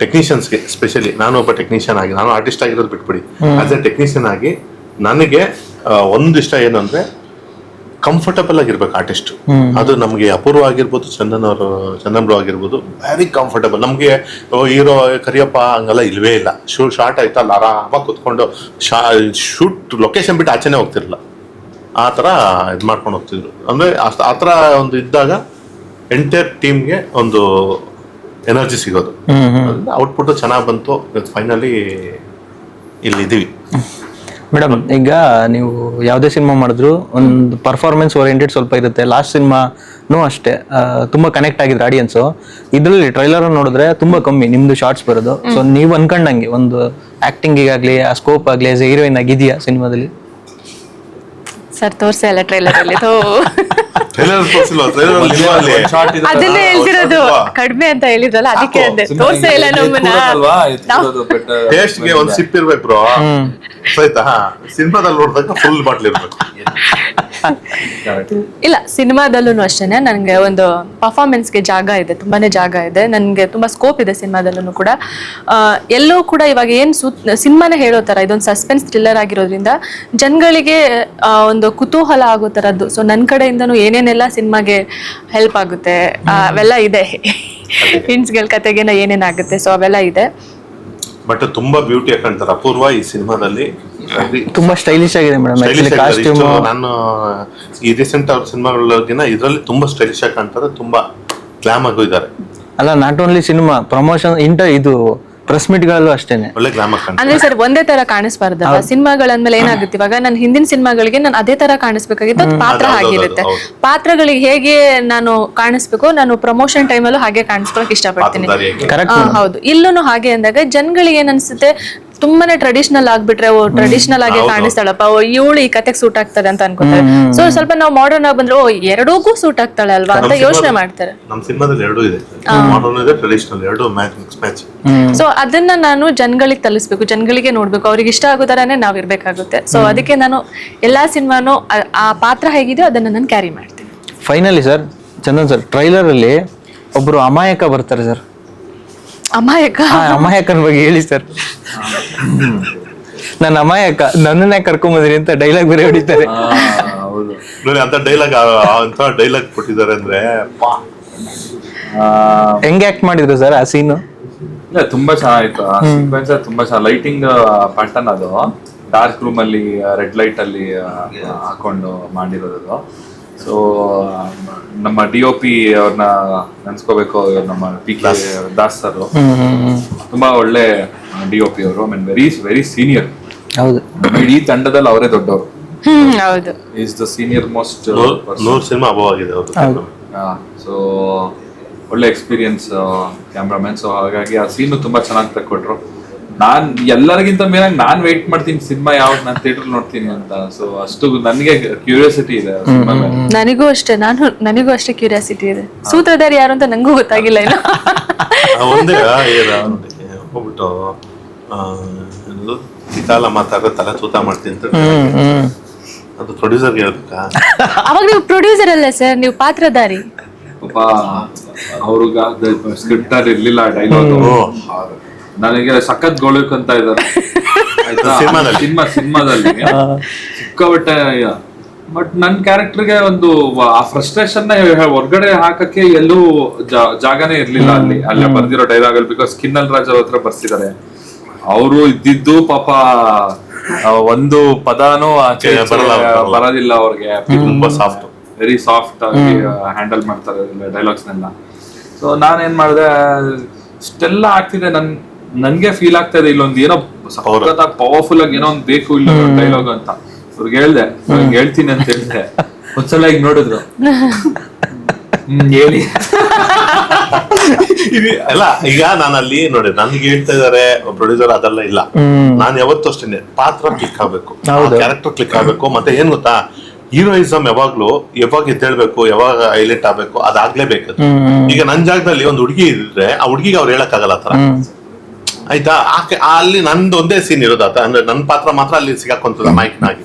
ಟೆಕ್ನಿಷಿಯನ್ಸ್ಗೆ ಸ್ಪೆಷಲಿ ನಾನು ಒಬ್ಬ ಟೆಕ್ನಿಷಿಯನ್ ಆಗಿ ನಾನು ಆರ್ಟಿಸ್ಟ್ ಆಗಿರೋದು ಬಿಟ್ಬಿಡಿ. ಆಸ್ ಎ ಟೆಕ್ನಿಷಿಯನ್ ಆಗಿ ನನಗೆ ಒಂದಿಷ್ಟ ಏನು ಅಂದ್ರೆ ಕಂಫರ್ಟಬಲ್ ಆಗಿರ್ಬೇಕು ಆರ್ಟಿಸ್ಟ್ ಅದು ನಮಗೆ ಅಪೂರ್ವ ಆಗಿರ್ಬೋದು ಚಂದನ್ ಅವರು ಚಂದನ್ ಬ್ರೋ ಆಗಿರ್ಬೋದು ವೆರಿ ಕಂಫರ್ಟಬಲ್ ನಮಗೆ ಹೀರೋ ಕರಿಯಪ್ಪ ಹಂಗೆಲ್ಲ ಇಲ್ವೇ ಇಲ್ಲ. ಶೂ ಶಾರ್ಟ್ ಆಯ್ತಾ ಅಲ್ಲಿ ಆರಾಮಾಗಿ ಕುತ್ಕೊಂಡು ಶಾ ಶೂಟ್ ಲೊಕೇಶನ್ ಬಿಟ್ಟು ಆಚೆನೆ ಹೋಗ್ತಿರಲಿಲ್ಲ. ಆ ಥರ ಇದು ಮಾಡ್ಕೊಂಡು ಹೋಗ್ತಿದ್ರು. ಅಂದರೆ ಆ ಥರ ಒಂದು ಇದ್ದಾಗ ಎಂಟೈರ್ ಟೀಮ್ಗೆ ಒಂದು ಎನರ್ಜಿ ಸಿಗೋದು.
ಹ್ಮ್ ಹ್ಮ್.
ಔಟ್ಪುಟ್ ಚೆನ್ನಾಗಿ ಬಂತು ಫೈನಲಿ ಇಲ್ಲಿ ಇದೀವಿ
ಮೇಡಮ್ ಈಗ ನೀವು ಯಾವುದೇ ಸಿನಿಮಾ ಮಾಡಿದ್ರು ಒಂದು ಪರ್ಫಾರ್ಮೆನ್ಸ್ ಓರಿಯೆಂಟೆಡ್ ಸ್ವಲ್ಪ ಇರುತ್ತೆ. ಲಾಸ್ಟ್ ಸಿನಿಮಾನೂ ಅಷ್ಟೇ ತುಂಬ ತುಂಬಾ ಕನೆಕ್ಟ್ ಆಗಿದ್ರು ಆಡಿಯನ್ಸು ಇದರಲ್ಲಿ ಟ್ರೈಲರ್ ನೋಡಿದ್ರೆ ತುಂಬಾ ಕಮ್ಮಿ ನಿಮ್ದು ಶಾರ್ಟ್ಸ್ ಬರೋದು. ಸೊ ನೀವು ಅನ್ಕೊಂಡಂಗೆ ಒಂದು ಆಕ್ಟಿಂಗಿಗಾಗ್ಲಿ ಆ ಸ್ಕೋಪ್ ಆಗಲಿ ಆಸ್ ಹೀರೋಯಿನ್ ಆಗಿದೆಯಾ ಸಿನಿಮಾದಲ್ಲಿ?
ಸರ್ ತೋರ್ಸೆ ಅಲ್ಲ. ಟ್ರೈಲರ್ ಅಲ್ಲಿ ಅದನ್ನೇ ಹೇಳ್ತಿರೋದು? ಕಡಿಮೆ ಅಂತ ಹೇಳಿದ್ರಲ್ಲ ಅದಕ್ಕೆ ಅಂದೆ. ತೋರ್ಸೇ ಇಲ್ಲ ನಮ್ಮನ್ನ.
better.
ಟೇಸ್ಟ್ಗೆ ಒಂದ್ ಸಿಪ್ ಇರ್ಬೇಕು ಬ್ರೋ. ಆಯ್ತಾ ಸಿನಿಮಾದಲ್ಲಿ ನೋಡಿದಾಗ ಫುಲ್ ಬಾಟ್ಲ್ ಇರ್ಬೇಕು.
ಇಲ್ಲ ಸಿನಿಮಾದಲ್ಲೂ ಅಷ್ಟೇನೆ. ನನಗೆ ಒಂದು ಪರ್ಫಾರ್ಮೆನ್ಸ್ಗೆ ಜಾಗ ಇದೆ ತುಂಬಾನೇ ಜಾಗ ಇದೆ. ನನಗೆ ತುಂಬಾ ಸ್ಕೋಪ್ ಇದೆ ಸಿನಿಮಾದಲ್ಲೂ ಕೂಡ. ಎಲ್ಲೂ ಕೂಡ ಇವಾಗ ಏನು ಸುತ್ ಸಿನಿಮಾನೇ ಹೇಳೋ ಥರ ಇದೊಂದು ಸಸ್ಪೆನ್ಸ್ ಥ್ರಿಲ್ಲರ್ ಆಗಿರೋದ್ರಿಂದ ಜನಗಳಿಗೆ ಒಂದು ಕುತೂಹಲ ಆಗೋ ಥರದ್ದು. ಸೊ ನನ್ನ ಕಡೆಯಿಂದನೂ ಏನೇನೆಲ್ಲ ಸಿನಿಮಾಗೆ ಹೆಲ್ಪ್ ಆಗುತ್ತೆ ಅವೆಲ್ಲ ಇದೆ. ಹಿಂಟ್ಸ್ಗಳ ಕತೆಗೇನ ಏನೇನಾಗುತ್ತೆ ಸೊ ಅವೆಲ್ಲ ಇದೆ.
ಬಟ್ ತುಂಬಾ ಬ್ಯೂಟಿ ಕಾಣ್ತಾರೆ ಅಪೂರ್ವ ಈ ಸಿನಿಮಾದಲ್ಲಿ
ತುಂಬಾ ಸ್ಟೈಲಿಶ್ ಆಗಿದೆ ಮೇಡಮ್ ಕಾಸ್ಟ್ಯೂಮ್
ನಾನು ಈ ರೀಸೆಂಟ್ ಅವ್ರ ಸಿನಿಮಾಗಳಿಗಿನ ಇದರಲ್ಲಿ ತುಂಬಾ ಸ್ಟೈಲಿಶ್ ಆಗಿ ಕಾಣ್ತಾರೆ. ತುಂಬಾ ಗ್ಲಾಮ್ ಆಗು ಇದ್ದಾರೆ
ಅಲ್ಲ ನಾಟ್ ಓನ್ಲಿ ಸಿನಿಮಾ ಪ್ರಮೋಷನ್ ಇಂಟ ಇದು ಪ್ರೆಸ್ ಮೀಟ್ಗಳಲ್ಲೂ ಅಷ್ಟೇನೆ.
ಒಳ್ಳೆ ಗ್ಲಾಮ್ ಆಗಿ ಕಾಣ್ತಾರೆ.
ಅಂದ್ರೆ ಸರ್ ಒಂದೇ ತರ ಕಾಣಿಸ್ಬಾರ್ದಲ್ಲ ಸಿನಿಮಾಗಳಂದ್ಮೇಲೆ ಏನಾಗುತ್ತೆ? ಇವಾಗ ನಾನು ಹಿಂದಿನ ಸಿನಿಮಾಗಳಿಗೆ ನಾನು ಅದೇ ತರ ಕಾಣಿಸ್ಬೇಕಾಗಿತ್ತು ಅದು ಪಾತ್ರ
ಹೌದು,
ಆಗಿರುತ್ತೆ. ಪಾತ್ರಗಳಿಗೆ ಹೇಗೆ ನಾನು ಕಾಣಿಸ್ಬೇಕು ನಾನು ಪ್ರಮೋಷನ್ ಟೈಮಲ್ಲೂ ಹಾಗೆ ಕಾಣಿಸ್ಕೊಳಕ್ ಇಷ್ಟಪಡ್ತೀನಿ.
ಕರೆಕ್ಟ್
ಹೌದು. ಇಲ್ಲೂ ಹಾಗೆ ಅಂದಾಗ ಜನಗಳಿಗೆ ಏನ್ ಅನ್ಸುತ್ತೆ? ತುಂಬಾನೇ ಟ್ರೆಡಿಷನಲ್ ಆಗ್ಬಿಟ್ರೆ ಓ ಟ್ರೆಡಿಷನಲ್ ಆಗಿ ಕಾಣಿಸ್ತಾಳಪ್ಪ ಓ ಇವಳು ಈ ಕತೆಗೆ ಸೂಟ್ ಆಗ್ತದೆ ಅಂತ ಅನ್ಕೋತಾರೆ. ಸೊ ಸ್ವಲ್ಪ ನಾವು ಮಾಡರ್ನ್ ಆಗಿ ಬಂದ್ರೆ ಓ ಎರಡೂಗೂ ಸೂಟ್ ಆಗ್ತಾಳೆ ಅಲ್ವಾ ಅಂತ ಯೋಚನೆ ಮಾಡ್ತಾರೆ.
ನಮ್ಮ ಸಿನಿಮಾದಲ್ಲಿ ಎರಡೂ ಇದೆ. ಮಾಡರ್ನ್ ಇದೆ ಟ್ರೆಡಿಷನಲ್ ಎರಡು ಮ್ಯಾಚ್
ಸೊ ಅದನ್ನ ನಾನು ಜನಗಳಿಗೆ ತಲುಪಿಸ್ಬೇಕು ಜನಗಳಿಗೆ ನೋಡ್ಬೇಕು. ಅವ್ರಿಗೆ ಇಷ್ಟ ಆಗೋ ತರನೇ ನಾವ್ ಇರ್ಬೇಕಾಗುತ್ತೆ. ಸೊ ಅದಕ್ಕೆ ನಾನು ಎಲ್ಲಾ ಸಿನಿಮಾನು ಆ ಪಾತ್ರ ಹೇಗಿದೆಯೋ ಅದನ್ನ ನಾನು ಕ್ಯಾರಿ ಮಾಡ್ತೀನಿ.
Finally sir Chandan sir trailer ಅಲ್ಲಿ ಒಬ್ರು ಅಮಾಯಕ ಬರ್ತಾರೆ ಸರ್
ಅಮಾಯಕ.
ಆ ಅಮಾಯಕನ ಬಗ್ಗೆ ಹೇಳಿ ಸರ್. ನನ್ನ ಅಮಾಯಕ ನನ್ನನ್ನೇ ಕರ್ಕೊಂಬಂದ್ರಿ ಅಂತ ಡೈಲಾಗ್ ಬೇರೆ ಹೊಡಿತಾರೆ.
ಹೌದು.
ನೋಡಿ ಅಂತ ಡೈಲಾಗ್ ಅಂತ ಡೈಲಾಗ್ ಕೊಟ್ಟಿದ್ದಾರೆ ಅಂದ್ರೆ ಪಾ.
ಆ,
ಹೆಂಗೆ ಆಕ್ಟ್ ಮಾಡಿದ್ರು ಸರ್ ಆ ಸೀನು
ಇಲ್ಲ ತುಂಬಾ ಚೆನ್ನಾಗಿತ್ತು. ಆ ಸೀಕ್ವೆನ್ಸ್ ತುಂಬಾ ಚೆನ್ನಾಗಿ ಲೈಟಿಂಗ್ ಪ್ಯಾಟರ್ನ್ ಅದು. ಡಾರ್ಕ್ ರೂಮ್ ಅಲ್ಲಿ ರೆಡ್ ಲೈಟ್ ಅಲ್ಲಿ ಆ, ಹಾಕೊಂಡು ಮಾಡಿರೋದು ಸೊ ನಮ್ಮ ಡಿ ಒ ಪಿ ಅವ್ರನ್ನ ನೆನ್ಸ್ಕೋಬೇಕು ನಮ್ಮ ಪಿ ಕೆ ದಾಸ್. ಸರ್ ತುಂಬಾ ಒಳ್ಳೆ ಡಿ ಒ ಪಿ ಅವರು. I mean very very senior
ಹೌದು.
ಇಡೀ ತಂಡದಲ್ಲಿ ಅವರೇ ದೊಡ್ಡವರು.
ಹೌದು.
ಈಸ್ ದ ಸೀನಿಯರ್ ಮೋಸ್ಟ್
ನೂರು ನೂರ್ ಸಿನಿಮಾ ಅಭಾವ ಆಗಿದೆ ಅವ್ರದ್ದು.
ಸೊ ಒಳ್ಳೆ ಎಕ್ಸ್ಪೀರಿಯನ್ಸ್ ಕ್ಯಾಮ್ರಾಮನ್ ಸೊ ಹಾಗಾಗಿ ಆ ಸೀನು ತುಂಬಾ ಚೆನ್ನಾಗಿ ತಕ್ಕೊಟ್ರು ನಾನ್ ಎಲ್ಲರಿಗಿಂತ ಮೇಲಾಗಿ ನಾನ್ ವೇಟ್ ಮಾಡ್ತೀನಿ ಸಿನಿಮಾ ಯಾವ್ದು ನಾನು ಥಿಯೇಟರ್ ನೋಡ್ತೀನಿ ಅಂತ. ಸೊ ಅಷ್ಟು ನನಗೆ ಕ್ಯೂರಿಯಾಸಿಟಿ ಇದೆ
ನನಗೂ ಅಷ್ಟೇ ನಾನು ನನಗೂ ಅಷ್ಟೇ ಕ್ಯೂರಿಯಾಸಿಟಿ ಇದೆ. ಸೂತ್ರಧಾರಿ ಯಾರು ಅಂತ ನಂಗೂ ಗೊತ್ತಾಗಿಲ್ಲ ಇನ್ನು.
ಒಂದೇ ಹೋಗ್ಬಿಟ್ಟು ಆ, ಏನದು ಚಿಕಾಲ ಮಾತಾಡ್ರೆ ತಲೆ ತೂತ ಮಾಡ್ತೀನಿ ಅಂತ ಅದು ಪ್ರೊಡ್ಯೂಸರ್ ಹೇಳ್ಬೇಕಾ?
ಅವಾಗ ನೀವು ಪ್ರೊಡ್ಯೂಸರ್ ಅಲ್ಲ ಸರ್ ನೀವು ಪಾತ್ರಧಾರಿ.
ಅವ್ರಿಗ ಸ್ಕ್ರಿಪ್ಟ್ ಅಲ್ಲಿ ಇರ್ಲಿಲ್ಲ ಡೈಲಾಗ್ ನನಗೆ ಸಖತ್ ಅಂತ ಇದ್ದಾರೆ. ಸಿನಿಮಾ ಸಿನಿಮಾದಲ್ಲಿ. ಸಿಕ್ಕಾಬಟ್ಟೆ ಬಟ್ ನನ್ ಕ್ಯಾರೆಕ್ಟರ್ಗೆ ಒಂದು ಆ ಫ್ರಸ್ಟ್ರೇಷನ್ ಹೊರಗಡೆ ಹಾಕಕ್ಕೆ ಎಲ್ಲೂ ಜಾಗನೇ ಇರ್ಲಿಲ್ಲ ಅಲ್ಲಿ. ಅಲ್ಲೇ ಬರ್ದಿರೋ ಡೈಲಾಗ್ ಅಲ್ಲಿ ಬಿಕಾಸ್ ಕಿನ್ನಲ್ ರಾಜ್ ಅವ್ರ ಹತ್ರ ಬರ್ಸಿದ್ದಾರೆ. ಅವರು ಇದ್ದಿದ್ದು ಪಾಪ ಒಂದು ಪದಾನು. ಬರೋದಿಲ್ಲ ಅವ್ರಿಗೆ.
ತುಂಬಾ ಸಾಫ್ಟ್
ವೆರಿ ಸಾಫ್ಟ್ ಆಗಿ ಹ್ಯಾಂಡಲ್ ಮಾಡ್ತಾರೆ ಡೈಲಾಗ್ಸ್ ನೆಲ್ಲ. ಸೊ ನಾನೇನ್ ಮಾಡಿದೆ ಇಷ್ಟೆಲ್ಲ ಆಗ್ತಿದೆ ನನ್ ನನ್ಗೆ ಫೀಲ್ ಆಗ್ತಾ ಇದೆ ಇಲ್ಲೊಂದು ಏನೋ ಸಖತ್ತಾಗಿ ಪವರ್ಫುಲ್ ಆಗಿ ಏನೋ ಒಂದು ಬೇಕು ಇಲ್ಲ ಡೈಲಾಗ್ ಅಂತ. ಅವ್ರಿಗೆ ಹೇಳ್ದೆ ಹೇಳ್ತೀನಿ ಅಂತ ಹೇಳಿದೆ. ಒಂದ್ಸಲ ಈಗ ನೋಡಿದ್ರು. ಹೇಳಿ.
ಅಲ್ಲ ಈಗ ನಾನು ಅಲ್ಲಿ ನೋಡಿ ನನ್ಗೆ ಹೇಳ್ತಾ ಇದಾರೆ ಪ್ರೊಡ್ಯೂಸರ್ ಅದೆಲ್ಲ ಇಲ್ಲ. ನಾನು ಯಾವತ್ತೂ ಅಷ್ಟೇನೆ ಪಾತ್ರ ಕ್ಲಿಕ್ ಆಗ್ಬೇಕು. ಕ್ಯಾರೆಕ್ಟರ್ ಕ್ಲಿಕ್ ಆಗ್ಬೇಕು. ಮತ್ತೆ ಏನ್ ಗೊತ್ತಾ? ಹೀರೋಯಿಸಮ್ ಯಾವಾಗ್ಲೂ ಯಾವಾಗ ಎದ್ದೇಳ್ಬೇಕು ಯಾವಾಗ ಹೈಲೈಟ್ ಆಗ್ಬೇಕು ಅದಾಗ್ಲೇಬೇಕು ಅದು. ಈಗ ನನ್ ಜಾಗದಲ್ಲಿ ಒಂದು ಹುಡುಗಿ ಇದ್ರೆ ಆ ಹುಡುಗಿಗೆ ಅವ್ರು ಹೇಳಕ್ ಆಗಲ್ಲ ಆತರ ಆಯ್ತಾ? ಅಲ್ಲಿ ನಂದೊಂದೇ ಒಂದೇ ಸೀನ್ ಇರೋದಾತ ಅಂದ್ರೆ ನನ್ನ ಪಾತ್ರ ಮಾತ್ರ ಅಲ್ಲಿ ಸಿಗಾಕೊಂತದ ಮೈಕ್ನಾಗಿ.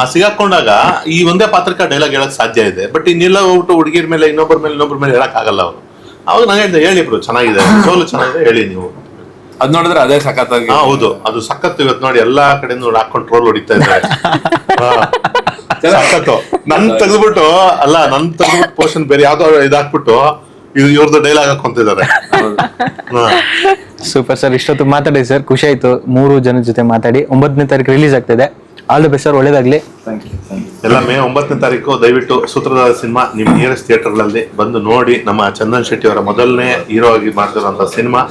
ಆ ಸಿಗಾಕೊಂಡಾಗ ಈ ಒಂದೇ ಪಾತ್ರಕ್ಕೆ ಡೈಲಾಗ್ ಹೇಳಕ್ ಸಾಧ್ಯ ಇದೆ. ಬಟ್ ಇನ್ನೆಲ್ಲ ಹೋಗ್ಬಿಟ್ಟು ಹುಡುಗಿರ್ ಮೇಲೆ ಇನ್ನೊಬ್ಬರ ಮೇಲೆ ಇನ್ನೊಬ್ಬರ ಮೇಲೆ ಹೇಳಕ್ ಆಗಲ್ಲ ಅವರು. ಅವಾಗ ನಾನು ಹೇಳಿದೆ ಹೇಳಿ ಬ್ರೋ ಚೆನ್ನಾಗಿದೆ. ಸೋಲು ಚೆನ್ನಾಗಿದೆ. ಹೇಳಿ ನೀವು.
ಅದ್ ನೋಡಿದ್ರೆ ಅದೇ
ಸಖತ್ ಹೌದು. ಅದು ಸಖತ್ ಇವತ್ತು ನೋಡಿ ಎಲ್ಲಾ ಕಡೆ ನೋಡಿ ಹಾಕೊಂಡು ಟ್ರೋಲ್ ಹೊಡಿತಾ ಇದ್ದಾರೆ. ಸಖತ್ತು. ನನ್ ತೆಗೆದ್ಬಿಟ್ಟು ಅಲ್ಲ ನನ್ ತೆಗೆದ್ಬಿಟ್ಟು ಪೋರ್ಷನ್ ಬೇರೆ ಯಾವ್ದೋ ಇದಾಕ್ಬಿಟ್ಟು ಇದು ಇವ್ರದ್ದು ಡೈಲಾಗ್ ಹಾಕೊಂತಿದ್ದಾರೆ ಹಾ.
ಸೂಪರ್ ಸರ್ ಇಷ್ಟೊತ್ತು ಮಾತಾಡಿ ಸರ್ ಖುಷಿ ಆಯ್ತು. ಮೂರು ಜನ ಜೊತೆ ಮಾತಾಡಿ. ಒಂಬತ್ತನೇ ತಾರೀಕು ರಿಲೀಸ್ ಆಗ್ತಿದೆ. ಆಲ್ ದಿ ಬೆಸ್ಟ್ ಸರ್ ಒಳ್ಳೇದಾಗ್ಲಿ.
ಥ್ಯಾಂಕ್ ಯು
ಎಲ್ಲ ಮೇ ಒಂಬತ್ತನೇ ತಾರೀಕು ದಯವಿಟ್ಟು ಸೂತ್ರಧಾರ ಸಿನಿಮಾ ನಿಮ್ ನಿಯರೆಸ್ಟ್ ಥಿಯೇಟರ್ಗಳಲ್ಲಿ ಬಂದು ನೋಡಿ. ನಮ್ಮ ಚಂದನ್ ಶೆಟ್ಟಿ ಅವರ ಮೊದಲನೇ ಹೀರೋ ಆಗಿ ಮಾಡ್ತಿರೋಂಥ ಸಿನಿಮಾ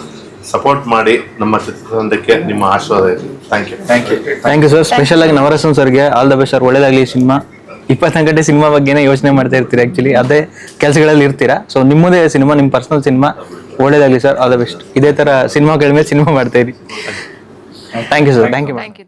ಸಪೋರ್ಟ್ ಮಾಡಿ ನಮ್ಮ ಚಿತ್ರತಂಡಕ್ಕೆ ನಿಮ್ಮ ಆಶೀರ್ವಾದ ಇರಲಿ thank you
thank you
thank you sir special ಆಗಿ ನವರಸನ್ ಸರ್ಗೆ ಆಲ್ ದ ಬೆಸ್ಟ್ ಸರ್ ಒಳ್ಳೇದಾಗಲಿ ಸಿನಿಮಾ. ಇಪ್ಪತ್ನಾಲ್ಕು ಗಂಟೆ ಸಿನಿಮಾ ಬಗ್ಗೆನೇ ಯೋಚನೆ ಮಾಡ್ತಾ ಇರ್ತೀರಾ ಆಕ್ಚುಲಿ ಅದೇ ಕೆಲಸಗಳಲ್ಲಿ ಇರ್ತೀರಾ? ಸೊ ನಿಮ್ಮದೇ ಸಿನಿಮಾ, ನಿಮ್ಮ ಪರ್ಸನಲ್ ಸಿನಿಮಾ ಒಳ್ಳೇದಾಗಲಿ ಸರ್ ಆಲ್ ದ ಬೆಸ್ಟ್ ಇದೇ ತರ ಸಿನಿಮಾಗಳ ಮೇಲೆ ಸಿನಿಮಾ ಮಾಡ್ತಾ ಇರಿ. Thank you sir thank you
thank you